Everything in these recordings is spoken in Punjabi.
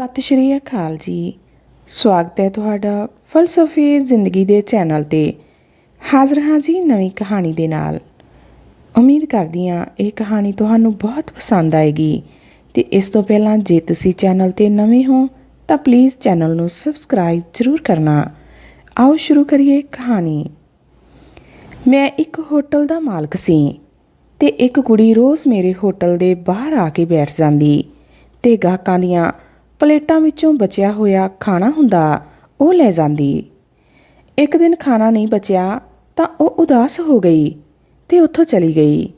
ਸਤਿ ਸ਼੍ਰੀ ਅਕਾਲ ਜੀ। ਸਵਾਗਤ ਹੈ ਤੁਹਾਡਾ ਫਲਸਫੇ ਜ਼ਿੰਦਗੀ ਦੇ ਚੈਨਲ ਤੇ। ਹਾਜ਼ਰ ਹਾਂ ਜੀ ਨਵੀਂ ਕਹਾਣੀ ਦੇ ਨਾਲ। ਉਮੀਦ ਕਰਦੀ ਹਾਂ ਇਹ ਕਹਾਣੀ ਤੁਹਾਨੂੰ ਬਹੁਤ ਪਸੰਦ ਆਏਗੀ। ਤੇ ਇਸ ਤੋਂ ਪਹਿਲਾਂ ਜੇ ਤੁਸੀਂ ਚੈਨਲ ਤੇ ਨਵੇਂ ਹੋ, ਤਾਂ ਪਲੀਜ਼ ਚੈਨਲ ਨੂੰ ਸਬਸਕ੍ਰਾਈਬ ਜ਼ਰੂਰ ਕਰਨਾ। ਆਓ ਸ਼ੁਰੂ ਕਰੀਏ ਕਹਾਣੀ। ਮੈਂ ਇੱਕ ਹੋਟਲ ਦਾ ਮਾਲਕ ਸੀ ਤੇ ਇੱਕ ਕੁੜੀ ਰੋਜ਼ ਮੇਰੇ ਹੋਟਲ ਦੇ ਬਾਹਰ ਆ ਕੇ ਬੈਠ ਜਾਂਦੀ ਤੇ ਗਾਹਕਾਂ ਦੀਆਂ ਪਲੇਟਾਂ ਵਿੱਚੋਂ ਬਚਿਆ ਹੋਇਆ ਖਾਣਾ ਹੁੰਦਾ, ਉਹ ਲੈ ਜਾਂਦੀ। ਇੱਕ ਦਿਨ ਖਾਣਾ ਨਹੀਂ ਬਚਿਆ, ਤਾਂ ਉਹ ਉਦਾਸ ਹੋ ਗਈ ਤੇ ਉੱਥੋਂ ਚਲੀ ਗਈ।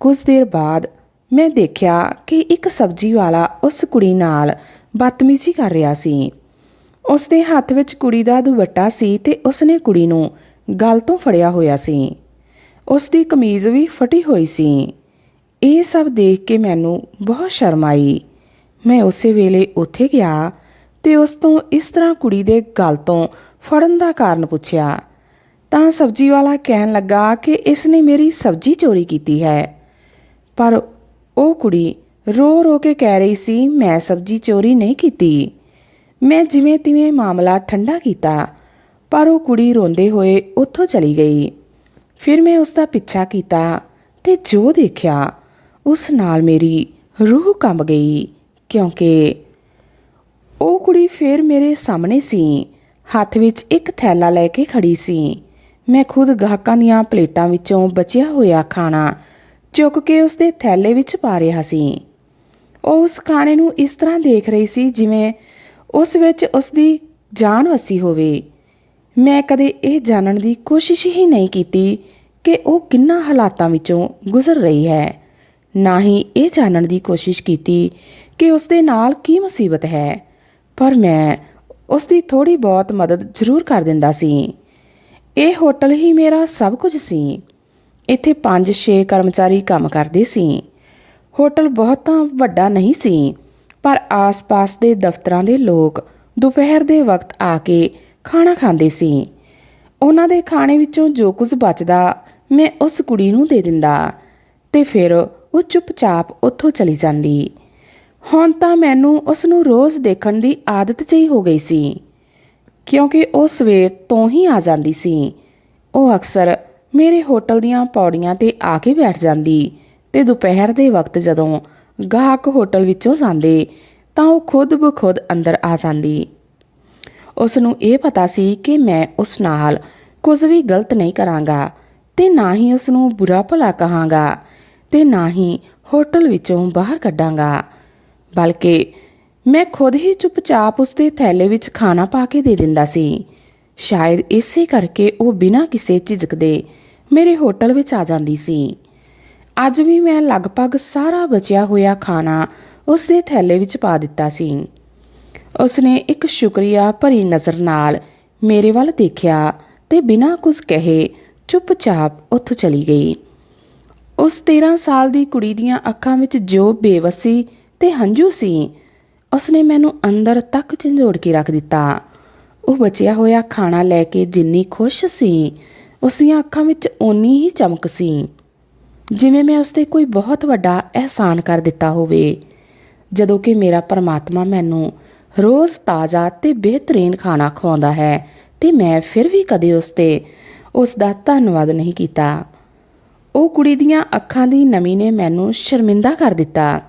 ਕੁਝ ਦੇਰ ਬਾਅਦ ਮੈਂ ਦੇਖਿਆ ਕਿ ਇੱਕ ਸਬਜ਼ੀ ਵਾਲਾ ਉਸ ਕੁੜੀ ਨਾਲ ਬਦਤਮੀਜ਼ੀ ਕਰ ਰਿਹਾ ਸੀ। ਉਸ ਦੇ ਹੱਥ ਵਿੱਚ ਕੁੜੀ ਦਾ ਦੁਪੱਟਾ ਸੀ ਤੇ ਉਸਨੇ ਕੁੜੀ ਨੂੰ ਗਲ ਤੋਂ ਫੜਿਆ ਹੋਇਆ ਸੀ। ਉਸ ਦੀ ਕਮੀਜ਼ ਵੀ ਫਟੀ ਹੋਈ ਸੀ। ਇਹ ਸਭ ਦੇਖ ਕੇ ਮੈਨੂੰ ਬਹੁਤ ਸ਼ਰਮ ਆਈ। ਮੈਂ ਉਸੇ ਵੇਲੇ ਉੱਥੇ ਗਿਆ ਤੇ ਉਸ ਤੋਂ ਇਸ ਤਰ੍ਹਾਂ ਕੁੜੀ ਦੇ ਗਲ ਤੋਂ ਫੜਨ ਦਾ ਕਾਰਨ ਪੁੱਛਿਆ। ਤਾਂ ਸਬਜ਼ੀ ਵਾਲਾ ਕਹਿਣ ਲੱਗਾ ਕਿ ਇਸ ਨੇ ਮੇਰੀ ਸਬਜ਼ੀ ਚੋਰੀ ਕੀਤੀ ਹੈ। ਪਰ ਉਹ ਕੁੜੀ ਰੋ ਰੋ ਕੇ ਕਹਿ ਰਹੀ ਸੀ, ਮੈਂ ਸਬਜ਼ੀ ਚੋਰੀ ਨਹੀਂ ਕੀਤੀ। ਮੈਂ ਜਿਵੇਂ ਤਿਵੇਂ ਮਾਮਲਾ ਠੰਡਾ ਕੀਤਾ। ਪਰ ਉਹ ਕੁੜੀ ਰੋਂਦੇ ਹੋਏ ਉੱਥੋਂ ਚਲੀ ਗਈ। ਫਿਰ ਮੈਂ ਉਸ ਦਾ ਪਿੱਛਾ ਕੀਤਾ ਤੇ ਜੋ ਦੇਖਿਆ, ਉਸ ਨਾਲ ਮੇਰੀ ਰੂਹ ਕੰਬ ਗਈ। ਕਿਉਂਕਿ ਉਹ ਕੁੜੀ ਫਿਰ ਮੇਰੇ ਸਾਹਮਣੇ ਸੀ। ਹੱਥ ਵਿੱਚ ਇੱਕ ਥੈਲਾ ਲੈ ਕੇ ਖੜੀ ਸੀ। ਮੈਂ ਖੁਦ ਗਾਹਕਾਂ ਦੀਆਂ ਪਲੇਟਾਂ ਵਿੱਚੋਂ ਬਚਿਆ ਹੋਇਆ ਖਾਣਾ ਚੁੱਕ ਕੇ ਉਸਦੇ ਥੈਲੇ ਵਿੱਚ ਪਾ ਰਿਹਾ ਸੀ। ਉਹ ਉਸ ਖਾਣੇ ਨੂੰ ਇਸ ਤਰ੍ਹਾਂ ਦੇਖ ਰਹੀ ਸੀ ਜਿਵੇਂ ਉਸ ਵਿੱਚ ਉਸਦੀ ਜਾਨ ਵਸੀ ਹੋਵੇ। ਮੈਂ ਕਦੇ ਇਹ ਜਾਣਨ ਦੀ ਕੋਸ਼ਿਸ਼ ਹੀ ਨਹੀਂ ਕੀਤੀ ਕਿ ਉਹ ਕਿੰਨਾ ਹਾਲਾਤਾਂ ਵਿੱਚੋਂ ਗੁਜ਼ਰ ਰਹੀ ਹੈ। ਨਾ ਹੀ ਇਹ ਜਾਣਨ ਦੀ ਕੋਸ਼ਿਸ਼ ਕੀਤੀ ਕਿ ਉਸ ਦੇ ਨਾਲ ਕੀ ਮੁਸੀਬਤ ਹੈ। ਪਰ ਮੈਂ ਉਸ ਦੀ ਥੋੜੀ ਬਹੁਤ ਮਦਦ ਜ਼ਰੂਰ ਕਰ ਦਿੰਦਾ ਸੀ। ਇਹ ਹੋਟਲ ਹੀ ਮੇਰਾ ਸਭ ਕੁਝ ਸੀ। ਇੱਥੇ 5-6 ਕਰਮਚਾਰੀ ਕੰਮ ਕਰਦੇ ਸੀ। ਹੋਟਲ ਬਹੁਤਾ ਵੱਡਾ ਨਹੀਂ ਸੀ, ਪਰ ਆਸ-ਪਾਸ ਦੇ ਦਫ਼ਤਰਾਂ ਦੇ ਲੋਕ ਦੁਪਹਿਰ ਦੇ ਵਕਤ ਆ ਕੇ ਖਾਣਾ ਖਾਂਦੇ ਸੀ। ਉਹਨਾਂ ਦੇ ਖਾਣੇ ਵਿੱਚੋਂ ਜੋ ਕੁਝ ਬਚਦਾ, ਮੈਂ ਉਸ ਕੁੜੀ ਨੂੰ ਦੇ ਦਿੰਦਾ ਤੇ ਫਿਰ ਉਹ ਚੁੱਪਚਾਪ ਉੱਥੋਂ ਚਲੀ ਜਾਂਦੀ। ਹੁਣ ਤਾਂ ਮੈਨੂੰ ਉਸ ਨੂੰ ਰੋਜ਼ ਦੇਖਣ ਦੀ ਆਦਤ ਜਿਹੀ ਹੋ ਗਈ ਸੀ, ਕਿਉਂਕਿ ਉਹ ਸਵੇਰ ਤੋਂ ਹੀ ਆ ਜਾਂਦੀ ਸੀ। ਉਹ ਅਕਸਰ ਮੇਰੇ ਹੋਟਲ ਦੀਆਂ ਪੌੜੀਆਂ ਤੇ ਆ ਕੇ ਬੈਠ ਜਾਂਦੀ ਤੇ ਦੁਪਹਿਰ ਦੇ ਵਕਤ ਜਦੋਂ ਗਾਹਕ ਹੋਟਲ ਵਿੱਚੋਂ ਜਾਂਦੇ, ਤਾਂ ਉਹ ਖੁਦ ਬਖੁਦ ਅੰਦਰ ਆ ਜਾਂਦੀ। ਉਸ ਨੂੰ ਇਹ ਪਤਾ ਸੀ ਕਿ ਮੈਂ ਉਸ ਨਾਲ ਕੁਝ ਵੀ ਗਲਤ ਨਹੀਂ ਕਰਾਂਗਾ ਤੇ ਨਾ ਹੀ ਉਸ ਨੂੰ ਬੁਰਾ ਭਲਾ ਕਹਾਂਗਾ ਤੇ ਨਾ ਹੀ ਹੋਟਲ ਵਿੱਚੋਂ ਬਾਹਰ ਕੱਢਾਂਗਾ। ਬਲਕਿ ਮੈਂ ਖੁਦ ਹੀ ਚੁੱਪਚਾਪ ਉਸ ਦੇ ਥੈਲੇ ਵਿੱਚ ਖਾਣਾ ਪਾ ਕੇ ਦੇ ਦਿੰਦਾ ਸੀ। ਸ਼ਾਇਦ ਇਸੇ ਕਰਕੇ ਉਹ ਬਿਨਾਂ ਕਿਸੇ ਝਿਜਕ ਦੇ ਮੇਰੇ ਹੋਟਲ ਵਿੱਚ ਆ ਜਾਂਦੀ ਸੀ। ਅੱਜ ਵੀ ਮੈਂ ਲਗਭਗ ਸਾਰਾ ਬਚਿਆ ਹੋਇਆ ਖਾਣਾ ਉਸ ਦੇ ਥੈਲੇ ਵਿੱਚ ਪਾ ਦਿੱਤਾ ਸੀ। ਉਸਨੇ ਇੱਕ ਸ਼ੁਕਰੀਆ ਭਰੀ ਨਜ਼ਰ ਨਾਲ ਮੇਰੇ ਵੱਲ ਦੇਖਿਆ ਤੇ ਬਿਨਾਂ ਕੁਝ ਕਹੇ ਚੁੱਪਚਾਪ ਉੱਥੋਂ ਚਲੀ ਗਈ। ਉਸ 13 ਸਾਲ ਦੀ ਕੁੜੀ ਦੀਆਂ ਅੱਖਾਂ ਵਿੱਚ ਜੋ ਬੇਵਸੀ ਤੇ ਹੰਝੂ ਸੀ। ਉਸਨੇ ਮੈਨੂੰ ਅੰਦਰ ਤੱਕ ਝੰਜੋੜ ਕੇ ਰੱਖ ਦਿੱਤਾ। ਉਹ ਬਚਿਆ ਹੋਇਆ ਖਾਣਾ ਲੈ ਕੇ ਜਿੰਨੀ ਖੁਸ਼ ਸੀ ਉਸ ਦੀਆਂ ਅੱਖਾਂ ਵਿੱਚ ਓਨੀ ਹੀ ਚਮਕ ਸੀ। ਜਿਵੇਂ ਮੈਂ ਉਸ ਤੇ ਕੋਈ ਬਹੁਤ ਵੱਡਾ ਅਹਿਸਾਨ ਕਰ ਦਿੱਤਾ ਹੋਵੇ। ਜਦੋਂ ਕਿ ਮੇਰਾ ਪਰਮਾਤਮਾ ਮੈਨੂੰ ਰੋਜ਼ ਤਾਜ਼ਾ ਤੇ ਬਿਹਤਰੀਨ ਖਾਣਾ ਖਵਾਉਂਦਾ ਹੈ ਤੇ ਮੈਂ ਫਿਰ ਵੀ ਕਦੇ ਉਸ ਤੇ ਉਸ ਦਾ ਧੰਨਵਾਦ ਨਹੀਂ ਕੀਤਾ। ਉਹ ਕੁੜੀ ਦੀਆਂ ਅੱਖਾਂ ਦੀ ਨਮੀ ਨੇ ਮੈਨੂੰ ਸ਼ਰਮਿੰਦਾ ਕਰ ਦਿੱਤਾ।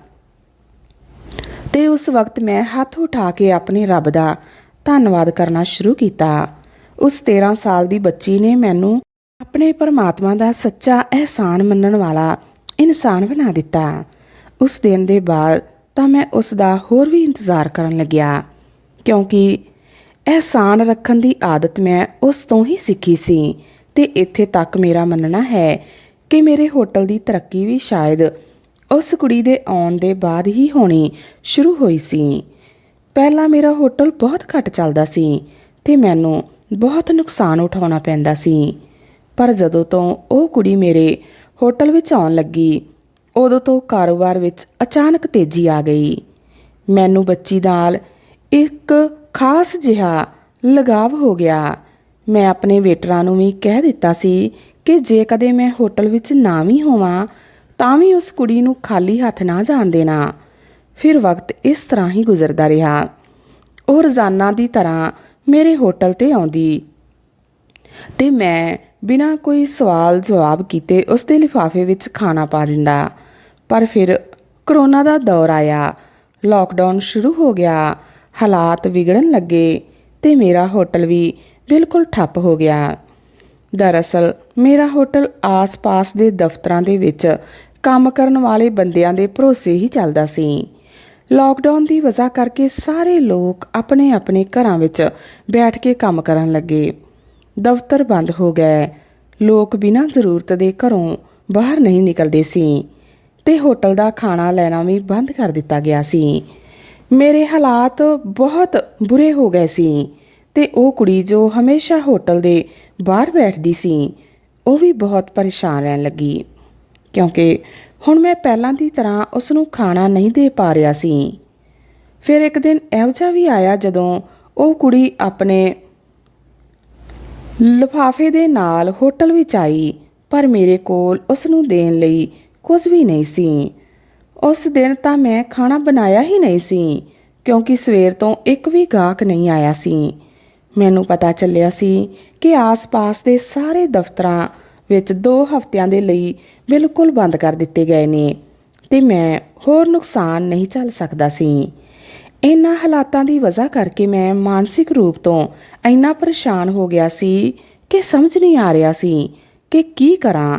ਤੇ ਉਸ ਵਕਤ ਮੈਂ ਹੱਥ ਉਠਾ ਕੇ ਆਪਣੇ ਰੱਬ ਦਾ ਧੰਨਵਾਦ ਕਰਨਾ ਸ਼ੁਰੂ ਕੀਤਾ। ਉਸ 13 ਸਾਲ ਦੀ ਬੱਚੀ ਨੇ ਮੈਨੂੰ ਆਪਣੇ ਪਰਮਾਤਮਾ ਦਾ ਸੱਚਾ ਅਹਿਸਾਨ ਮੰਨਣ ਵਾਲਾ ਇਨਸਾਨ ਬਣਾ ਦਿੱਤਾ। ਉਸ ਦਿਨ ਦੇ ਬਾਅਦ ਤਾਂ ਮੈਂ ਉਸ ਦਾ ਹੋਰ ਵੀ ਇੰਤਜ਼ਾਰ ਕਰਨ ਲੱਗਿਆ, ਕਿਉਂਕਿ ਅਹਿਸਾਨ ਰੱਖਣ ਦੀ ਆਦਤ ਮੈਂ ਉਸ ਤੋਂ ਹੀ ਸਿੱਖੀ ਸੀ ਤੇ ਇੱਥੇ ਤੱਕ ਮੇਰਾ ਮੰਨਣਾ ਹੈ ਕਿ ਮੇਰੇ ਹੋਟਲ ਦੀ ਤਰੱਕੀ ਵੀ ਸ਼ਾਇਦ ਉਸ ਕੁੜੀ ਦੇ ਆਉਣ ਦੇ ਬਾਅਦ ਹੀ ਹੋਣੀ ਸ਼ੁਰੂ ਹੋਈ ਸੀ। ਪਹਿਲਾਂ ਮੇਰਾ ਹੋਟਲ ਬਹੁਤ ਘੱਟ ਚੱਲਦਾ ਸੀ ਤੇ ਮੈਨੂੰ ਬਹੁਤ ਨੁਕਸਾਨ ਉਠਾਉਣਾ ਪੈਂਦਾ ਸੀ। ਪਰ ਜਦੋਂ ਤੋਂ ਉਹ ਕੁੜੀ ਮੇਰੇ ਹੋਟਲ ਵਿੱਚ ਆਉਣ ਲੱਗੀ, ਉਦੋਂ ਤੋਂ ਕਾਰੋਬਾਰ ਵਿੱਚ ਅਚਾਨਕ ਤੇਜ਼ੀ ਆ ਗਈ। ਮੈਨੂੰ ਬੱਚੀ ਨਾਲ ਇੱਕ ਖਾਸ ਜਿਹਾ ਲਗਾਵ ਹੋ ਗਿਆ। ਮੈਂ ਆਪਣੇ ਵੇਟਰਾਂ ਨੂੰ ਵੀ ਕਹਿ ਦਿੱਤਾ ਸੀ ਕਿ ਜੇ ਕਦੇ ਮੈਂ ਹੋਟਲ ਵਿੱਚ ਨਾ ਵੀ ਹੋਵਾਂ ਤਾਂ ਵੀ ਉਸ ਕੁੜੀ ਨੂੰ ਖਾਲੀ ਹੱਥ ਨਾ ਜਾਣ ਦੇਣਾ। ਫਿਰ ਵਕਤ ਇਸ ਤਰ੍ਹਾਂ ਹੀ ਗੁਜ਼ਰਦਾ ਰਿਹਾ। ਉਹ ਰੋਜ਼ਾਨਾ ਦੀ ਤਰ੍ਹਾਂ ਮੇਰੇ ਹੋਟਲ ਤੇ ਆਉਂਦੀ। ਤੇ ਮੈਂ ਬਿਨਾਂ ਕੋਈ ਸਵਾਲ ਜਵਾਬ ਕੀਤੇ ਉਸ ਦੇ ਲਿਫਾਫੇ ਵਿੱਚ ਖਾਣਾ ਪਾ ਦਿੰਦਾ। ਪਰ ਫਿਰ ਕਰੋਨਾ ਦਾ ਦੌਰ ਆਇਆ। ਲਾਕਡਾਊਨ ਸ਼ੁਰੂ ਹੋ ਗਿਆ। ਹਾਲਾਤ ਵਿਗੜਨ ਲੱਗੇ ਤੇ ਮੇਰਾ ਹੋਟਲ ਵੀ ਬਿਲਕੁਲ ਠੱਪ ਹੋ ਗਿਆ। ਦਰਅਸਲ ਮੇਰਾ ਹੋਟਲ ਆਸ-ਪਾਸ ਦੇ ਦਫ਼ਤਰਾਂ ਦੇ ਵਿੱਚ ਕੰਮ ਕਰਨ ਵਾਲੇ ਬੰਦਿਆਂ ਦੇ ਭਰੋਸੇ ਹੀ ਚੱਲਦਾ ਸੀ। ਲਾਕਡਾਊਨ ਦੀ ਵਜ੍ਹਾ ਕਰਕੇ ਸਾਰੇ ਲੋਕ ਆਪਣੇ-ਆਪਣੇ ਘਰਾਂ ਵਿੱਚ ਬੈਠ ਕੇ ਕੰਮ ਕਰਨ ਲੱਗੇ। ਦਫ਼ਤਰ ਬੰਦ ਹੋ ਗਏ। ਲੋਕ ਬਿਨਾਂ ਜ਼ਰੂਰਤ ਦੇ ਘਰੋਂ ਬਾਹਰ ਨਹੀਂ ਨਿਕਲਦੇ ਸੀ ਤੇ ਹੋਟਲ ਦਾ ਖਾਣਾ ਲੈਣਾ ਵੀ ਬੰਦ ਕਰ ਦਿੱਤਾ ਗਿਆ ਸੀ। ਮੇਰੇ ਹਾਲਾਤ ਬਹੁਤ ਬੁਰੇ ਹੋ ਗਏ ਸੀ ਤੇ ਉਹ ਕੁੜੀ ਜੋ ਹਮੇਸ਼ਾ ਹੋਟਲ ਦੇ ਬਾਹਰ ਬੈਠਦੀ ਸੀ, ਉਹ ਵੀ ਬਹੁਤ ਪਰੇਸ਼ਾਨ ਰਹਿਣ ਲੱਗੀ। ਕਿਉਂਕਿ ਹੁਣ ਮੈਂ ਪਹਿਲਾਂ ਦੀ ਤਰ੍ਹਾਂ ਉਸ ਨੂੰ ਖਾਣਾ ਨਹੀਂ ਦੇ ਪਾ ਰਿਹਾ ਸੀ। ਫਿਰ ਇੱਕ ਦਿਨ ਇਹੋ ਜਿਹਾ ਵੀ ਆਇਆ ਜਦੋਂ ਉਹ ਕੁੜੀ ਆਪਣੇ ਲਿਫਾਫੇ ਦੇ ਨਾਲ ਹੋਟਲ ਵਿੱਚ ਆਈ, ਪਰ ਮੇਰੇ ਕੋਲ ਉਸ ਨੂੰ ਦੇਣ ਲਈ ਕੁਝ ਵੀ ਨਹੀਂ ਸੀ। ਉਸ ਦਿਨ ਤਾਂ ਮੈਂ ਖਾਣਾ ਬਣਾਇਆ ਹੀ ਨਹੀਂ ਸੀ, ਕਿਉਂਕਿ ਸਵੇਰ ਤੋਂ ਇੱਕ ਵੀ ਗਾਹਕ ਨਹੀਂ ਆਇਆ ਸੀ। ਮੈਨੂੰ ਪਤਾ ਚੱਲਿਆ ਸੀ ਕਿ ਆਸ-ਪਾਸ ਦੇ ਸਾਰੇ ਦਫ਼ਤਰਾਂ ਵਿੱਚ 2 ਹਫ਼ਤਿਆਂ ਦੇ ਲਈ ਬਿਲਕੁਲ ਬੰਦ ਕਰ ਦਿੱਤੇ ਗਏ ਨੇ ਤੇ ਮੈਂ ਹੋਰ ਨੁਕਸਾਨ ਨਹੀਂ ਝੱਲ ਸਕਦਾ ਸੀ। ਇਹਨਾਂ ਹਾਲਾਤਾਂ ਦੀ ਵਜ੍ਹਾ ਕਰਕੇ ਮੈਂ ਮਾਨਸਿਕ ਰੂਪ ਤੋਂ ਇੰਨਾ ਪਰੇਸ਼ਾਨ ਹੋ ਗਿਆ ਸੀ ਕਿ ਸਮਝ ਨਹੀਂ ਆ ਰਿਹਾ ਸੀ ਕਿ ਕੀ ਕਰਾਂ।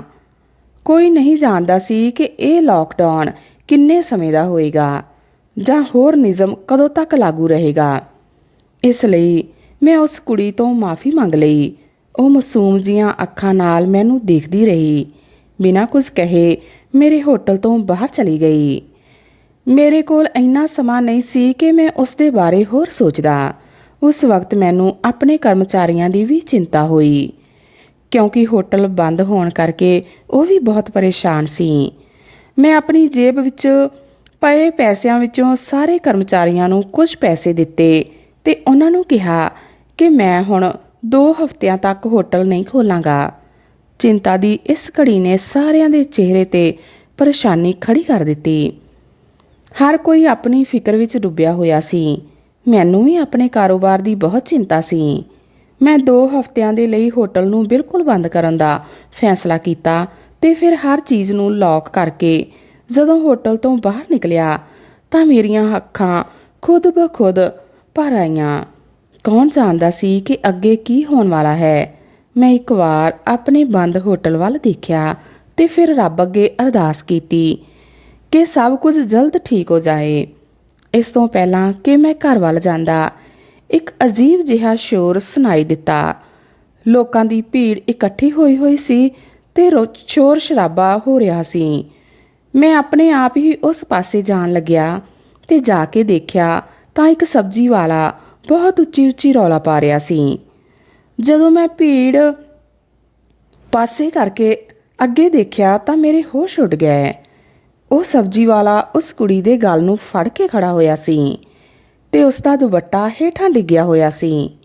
ਕੋਈ ਨਹੀਂ ਜਾਣਦਾ ਸੀ ਕਿ ਇਹ ਲਾਕਡਾਊਨ ਕਿੰਨੇ ਸਮੇਂ ਦਾ ਹੋਏਗਾ ਜਾਂ ਹੋਰ ਨਿਯਮ ਕਦੋਂ ਤੱਕ ਲਾਗੂ ਰਹੇਗਾ। ਇਸ ਲਈ ਮੈਂ ਉਸ ਕੁੜੀ ਤੋਂ ਮਾਫੀ ਮੰਗ ਲਈ ਉਹ ਮਾਸੂਮ ਜੀਆਂ ਅੱਖਾਂ ਨਾਲ ਮੈਨੂੰ ਦੇਖਦੀ ਰਹੀ। ਬਿਨਾਂ ਕੁਝ ਕਹੇ ਮੇਰੇ ਹੋਟਲ ਤੋਂ ਬਾਹਰ ਚਲੀ ਗਈ। ਮੇਰੇ ਕੋਲ ਇੰਨਾ ਸਮਾਂ ਨਹੀਂ ਸੀ ਕਿ ਮੈਂ ਉਸ ਦੇ ਬਾਰੇ ਹੋਰ ਸੋਚਦਾ। ਉਸ ਵਕਤ ਮੈਨੂੰ ਆਪਣੇ ਕਰਮਚਾਰੀਆਂ ਦੀ ਵੀ ਚਿੰਤਾ ਹੋਈ। ਕਿਉਂਕਿ ਹੋਟਲ ਬੰਦ ਹੋਣ ਕਰਕੇ ਉਹ ਵੀ ਬਹੁਤ ਪਰੇਸ਼ਾਨ ਸੀ। ਮੈਂ ਆਪਣੀ ਜੇਬ ਵਿੱਚ ਪਏ ਪੈਸਿਆਂ ਵਿੱਚੋਂ ਸਾਰੇ ਕਰਮਚਾਰੀਆਂ ਨੂੰ ਕੁਝ ਪੈਸੇ ਦਿੱਤੇ ਤੇ ਉਹਨਾਂ ਨੂੰ ਕਿਹਾ ਕਿ ਮੈਂ ਹੁਣ 2 ਹਫ਼ਤਿਆਂ ਤੱਕ ਹੋਟਲ ਨਹੀਂ ਖੋਲਾਂਗਾ। ਚਿੰਤਾ ਦੀ ਇਸ ਘੜੀ ਨੇ ਸਾਰਿਆਂ ਦੇ ਚਿਹਰੇ ਤੇ ਪਰੇਸ਼ਾਨੀ ਖੜੀ ਕਰ ਦਿੱਤੀ। ਹਰ ਕੋਈ ਆਪਣੀ ਫਿਕਰ ਵਿੱਚ ਡੁੱਬਿਆ ਹੋਇਆ ਸੀ। ਮੈਨੂੰ ਵੀ ਆਪਣੇ ਕਾਰੋਬਾਰ ਦੀ ਬਹੁਤ ਚਿੰਤਾ ਸੀ। ਮੈਂ 2 ਹਫ਼ਤਿਆਂ ਦੇ ਲਈ ਹੋਟਲ ਨੂੰ ਬਿਲਕੁਲ ਬੰਦ ਕਰਨ ਦਾ ਫੈਸਲਾ ਕੀਤਾ ਤੇ ਫਿਰ ਹਰ ਚੀਜ਼ ਨੂੰ ਲੌਕ ਕਰਕੇ ਜਦੋਂ ਹੋਟਲ ਤੋਂ ਬਾਹਰ ਨਿਕਲਿਆ ਤਾਂ ਮੇਰੀਆਂ ਅੱਖਾਂ ਖੁਦ ਬਖੁਦ ਭਰ ਆਈਆਂ। ਕੌਣ ਜਾਣਦਾ ਸੀ ਕਿ ਅੱਗੇ ਕੀ ਹੋਣ ਵਾਲਾ ਹੈ? ਮੈਂ ਇੱਕ ਵਾਰ ਆਪਣੇ ਬੰਦ ਹੋਟਲ ਵੱਲ ਦੇਖਿਆ ਤੇ ਫਿਰ ਰੱਬ ਅੱਗੇ ਅਰਦਾਸ ਕੀਤੀ ਕਿ ਸਭ ਕੁਝ ਜਲਦ ਠੀਕ ਹੋ ਜਾਏ। ਇਸ ਤੋਂ ਪਹਿਲਾਂ ਕਿ ਮੈਂ ਘਰ ਵੱਲ ਜਾਂਦਾ, ਇੱਕ ਅਜੀਬ ਜਿਹਾ ਸ਼ੋਰ ਸੁਣਾਈ ਦਿੱਤਾ। ਲੋਕਾਂ ਦੀ ਭੀੜ ਇਕੱਠੀ ਹੋਈ ਹੋਈ ਸੀ ਤੇ ਰੋ- ਸ਼ੋਰ ਸ਼ਰਾਬਾ ਹੋ ਰਿਹਾ ਸੀ। ਮੈਂ ਆਪਣੇ ਆਪ ਹੀ ਉਸ ਪਾਸੇ ਜਾਣ ਲੱਗਿਆ ਤੇ ਜਾ ਕੇ ਦੇਖਿਆ ਤਾਂ ਇੱਕ ਸਬਜ਼ੀ ਵਾਲਾ ਬਹੁਤ ਉੱਚੀ ਉੱਚੀ ਰੌਲਾ ਪਾ ਰਿਹਾ ਸੀ। ਜਦੋਂ ਮੈਂ ਭੀੜ ਪਾਸੇ ਕਰਕੇ ਅੱਗੇ ਦੇਖਿਆ ਤਾਂ ਮੇਰੇ ਹੋਸ਼ ਉੱਡ ਗਏ। ਉਹ ਸਬਜ਼ੀ ਵਾਲਾ ਉਸ ਕੁੜੀ ਦੇ ਗਲ ਨੂੰ ਫੜ ਕੇ ਖੜਾ ਹੋਇਆ ਸੀ ਤੇ ਉਸ ਦਾ ਦੁਪੱਟਾ ਹੇਠਾਂ ਡਿੱਗਿਆ ਹੋਇਆ ਸੀ।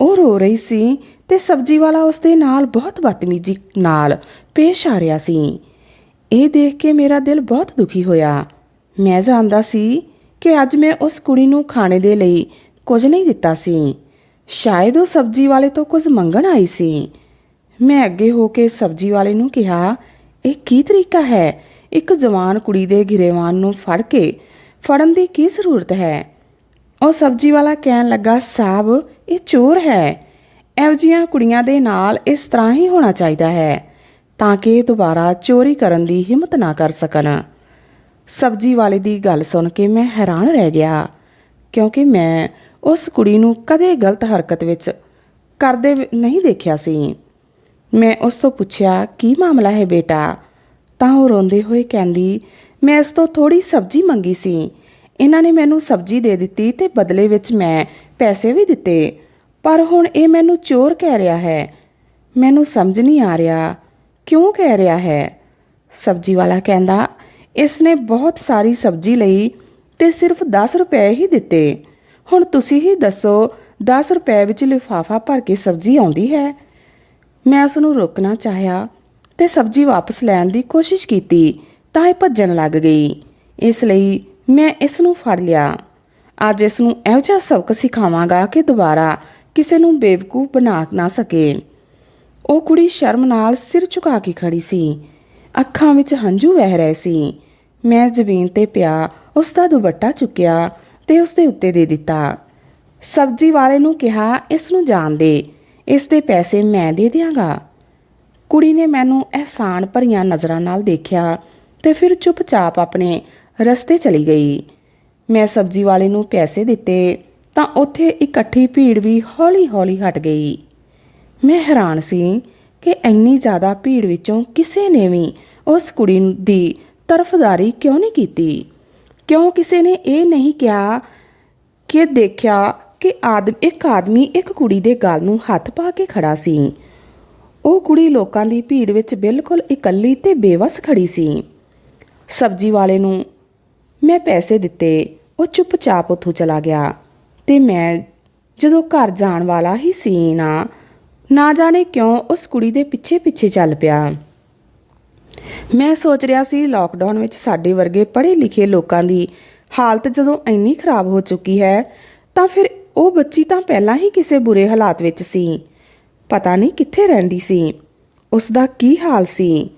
ਉਹ ਰੋ ਰਹੀ ਸੀ ਤੇ ਸਬਜ਼ੀ ਵਾਲਾ ਉਸ ਦੇ ਨਾਲ ਬਹੁਤ ਬਦਤਮੀਜ਼ੀ ਨਾਲ ਪੇਸ਼ ਆ ਰਿਹਾ ਸੀ। ਇਹ ਦੇਖ ਕੇ ਮੇਰਾ ਦਿਲ ਬਹੁਤ ਦੁਖੀ ਹੋਇਆ। ਮੈਂ ਜਾਣਦਾ ਸੀ ਕਿ ਅੱਜ ਮੈਂ ਉਸ ਕੁੜੀ ਨੂੰ ਖਾਣੇ ਦੇ ਲਈ ਕੁਝ ਨਹੀਂ ਦਿੱਤਾ ਸੀ। ਸ਼ਾਇਦ ਉਹ ਸਬਜ਼ੀ ਵਾਲੇ ਤੋਂ ਕੁਝ ਮੰਗਣ ਆਈ ਸੀ। ਮੈਂ ਅੱਗੇ ਹੋ ਕੇ ਸਬਜ਼ੀ ਵਾਲੇ ਨੂੰ ਕਿਹਾ, ਇਹ ਕੀ ਤਰੀਕਾ ਹੈ? ਇੱਕ ਜਵਾਨ ਕੁੜੀ ਦੇ ਗਿਰੇਵਾਨ ਨੂੰ ਫੜ ਕੇ ਫੜਨ ਦੀ ਕੀ ਜ਼ਰੂਰਤ ਹੈ? ਉਹ ਸਬਜ਼ੀ ਵਾਲਾ ਕਹਿਣ ਲੱਗਾ ਸਾਹਿਬ ਇਹ ਚੋਰ ਹੈ। ਇਹੋ ਜਿਹੀਆਂ ਕੁੜੀਆਂ ਦੇ ਨਾਲ ਇਸ ਤਰ੍ਹਾਂ ਹੀ ਹੋਣਾ ਚਾਹੀਦਾ ਹੈ, ਤਾਂ ਕਿ ਦੁਬਾਰਾ ਚੋਰੀ ਕਰਨ ਦੀ ਹਿੰਮਤ ਨਾ ਕਰ ਸਕਣ। ਸਬਜ਼ੀ ਵਾਲੇ ਦੀ ਗੱਲ ਸੁਣ ਕੇ ਮੈਂ ਹੈਰਾਨ ਰਹਿ ਗਿਆ, ਕਿਉਂਕਿ ਮੈਂ ਉਸ ਕੁੜੀ ਨੂੰ ਕਦੇ ਗਲਤ ਹਰਕਤ ਵਿੱਚ ਕਰਦੇ ਨਹੀਂ ਦੇਖਿਆ ਸੀ। ਮੈਂ ਉਸ ਤੋਂ ਪੁੱਛਿਆ, ਕੀ ਮਾਮਲਾ ਹੈ ਬੇਟਾ? ਤਾਂ ਉਹ ਰੋਂਦੇ ਹੋਏ ਕਹਿੰਦੀ, ਮੈਂ ਇਸ ਤੋਂ ਥੋੜੀ ਸਬਜ਼ੀ ਮੰਗੀ ਸੀ। ਇਹਨਾਂ ਨੇ ਮੈਨੂੰ ਸਬਜ਼ੀ ਦੇ ਦਿੱਤੀ ਤੇ ਬਦਲੇ ਵਿੱਚ ਮੈਂ ਪੈਸੇ ਵੀ ਦਿੱਤੇ। ਪਰ ਹੁਣ ਇਹ ਮੈਨੂੰ ਚੋਰ ਕਹਿ ਰਿਹਾ ਹੈ। ਮੈਨੂੰ ਸਮਝ ਨਹੀਂ ਆ ਰਿਹਾ। ਕਿਉਂ ਕਹਿ ਰਿਹਾ ਹੈ? ਸਬਜ਼ੀ ਵਾਲਾ ਕਹਿੰਦਾ, ਇਸ ਨੇ ਬਹੁਤ ਸਾਰੀ ਸਬਜ਼ੀ ਲਈ ਤੇ ਸਿਰਫ 10 ਰੁਪਏ ਹੀ ਦਿੱਤੇ। ਹੁਣ ਤੁਸੀਂ ਹੀ ਦੱਸੋ 10 ਰੁਪਏ ਵਿੱਚ ਲਿਫਾਫਾ ਭਰ ਕੇ ਸਬਜ਼ੀ ਆਉਂਦੀ ਹੈ? ਮੈਂ ਉਸ ਨੂੰ ਰੋਕਣਾ ਚਾਹਿਆ ਤੇ ਸਬਜ਼ੀ ਵਾਪਸ ਲੈਣ ਦੀ ਕੋਸ਼ਿਸ਼ ਕੀਤੀ, ਤਾਂ ਇਹ ਭੱਜਣ ਲੱਗ ਗਈ। ਇਸ ਲਈ ਮੈਂ ਇਸ ਨੂੰ ਫੜ ਲਿਆ। ਅੱਜ ਇਸ ਨੂੰ ਇਹੋ ਜਿਹਾ ਸਬਕ ਸਿਖਾਵਾਂਗਾ ਕਿ ਦੁਬਾਰਾ ਕਿਸੇ ਨੂੰ ਬੇਵਕੂਫ ਬਣਾ ਨਾ ਸਕੇ। ਉਹ ਕੁੜੀ ਸ਼ਰਮ ਨਾਲ ਸਿਰ ਝੁਕਾ ਕੇ ਖੜੀ ਸੀ। ਅੱਖਾਂ ਵਿੱਚ ਹੰਝੂ ਵਹਿ ਰਹੇ ਸੀ। ਮੈਂ ਜ਼ਮੀਨ ਤੇ ਪਿਆ ਉਸ ਦਾ ਦੁਪੱਟਾ ਚੁੱਕਿਆ ਤੇ ਉਸ ਦੇ ਉੱਤੇ ਦੇ ਦਿੱਤਾ। ਸਬਜ਼ੀ ਵਾਲੇ ਨੂੰ ਕਿਹਾ ਇਸ ਨੂੰ ਜਾਣ ਦੇ। ਇਸ ਦੇ ਪੈਸੇ ਮੈਂ ਦੇ ਦਿਆਂਗਾ। ਕੁੜੀ ਨੇ ਮੈਨੂੰ ਅਹਿਸਾਨ ਭਰੀਆਂ ਨਜ਼ਰਾਂ ਨਾਲ ਦੇਖਿਆ ਤੇ ਫਿਰ ਚੁੱਪਚਾਪ ਆਪਣੇ ਰਸਤੇ ਚਲੀ ਗਈ। ਮੈਂ ਸਬਜ਼ੀ ਵਾਲੇ ਨੂੰ ਪੈਸੇ ਦਿੱਤੇ ਤਾਂ ਉੱਥੇ ਇਕੱਠੀ ਭੀੜ ਵੀ ਹੌਲੀ-ਹੌਲੀ ਹਟ ਗਈ। ਮੈਂ ਹੈਰਾਨ ਸੀ ਕਿ ਇੰਨੀ ਜ਼ਿਆਦਾ ਭੀੜ ਵਿੱਚੋਂ ਕਿਸੇ ਨੇ ਵੀ ਉਸ ਕੁੜੀ ਦੀ ਤਰਫਦਾਰੀ ਕਿਉਂ ਨਹੀਂ ਕੀਤੀ। ਕਿਉਂ ਕਿਸੇ ਨੇ ਇਹ ਨਹੀਂ ਕਿਹਾ ਕਿ ਦੇਖਿਆ ਕਿ ਆਦਮ, ਇੱਕ ਆਦਮੀ, ਇੱਕ ਕੁੜੀ ਦੇ ਗਲ ਨੂੰ ਹੱਥ ਪਾ ਕੇ ਖੜਾ ਸੀ। ਉਹ ਕੁੜੀ ਲੋਕਾਂ ਦੀ ਭੀੜ ਵਿੱਚ ਬਿਲਕੁਲ ਇਕੱਲੀ ਤੇ ਬੇਵਸ ਖੜੀ ਸੀ। ਸਬਜ਼ੀ ਵਾਲੇ ਨੂੰ, ਮੈਂ ਪੈਸੇ ਦਿੱਤੇ, ਉਹ ਚੁੱਪਚਾਪ ਉੱਥੋਂ ਚਲਾ ਗਿਆ ਤੇ ਮੈਂ ਜਦੋਂ ਘਰ ਜਾਣ ਵਾਲਾ ਹੀ ਸੀ ਨਾ ਨਾ ਜਾਣੇ ਕਿਉਂ ਉਸ ਕੁੜੀ ਦੇ ਪਿੱਛੇ ਪਿੱਛੇ ਚੱਲ ਪਿਆ। ਮੈਂ ਸੋਚ ਰਿਹਾ ਸੀ ਲਾਕਡਾਊਨ ਵਿੱਚ ਸਾਡੇ ਵਰਗੇ ਪੜ੍ਹੇ ਲਿਖੇ ਲੋਕਾਂ ਦੀ ਹਾਲਤ ਜਦੋਂ ਇੰਨੀ ਖਰਾਬ ਹੋ ਚੁੱਕੀ ਹੈ, ਤਾਂ ਫਿਰ ਉਹ ਬੱਚੀ ਤਾਂ ਪਹਿਲਾਂ ਹੀ ਕਿਸੇ ਬੁਰੇ ਹਾਲਾਤ ਵਿੱਚ ਸੀ। ਪਤਾ ਨਹੀਂ ਕਿੱਥੇ ਰਹਿੰਦੀ ਸੀ। ਉਸ ਦਾ ਕੀ ਹਾਲ ਸੀ?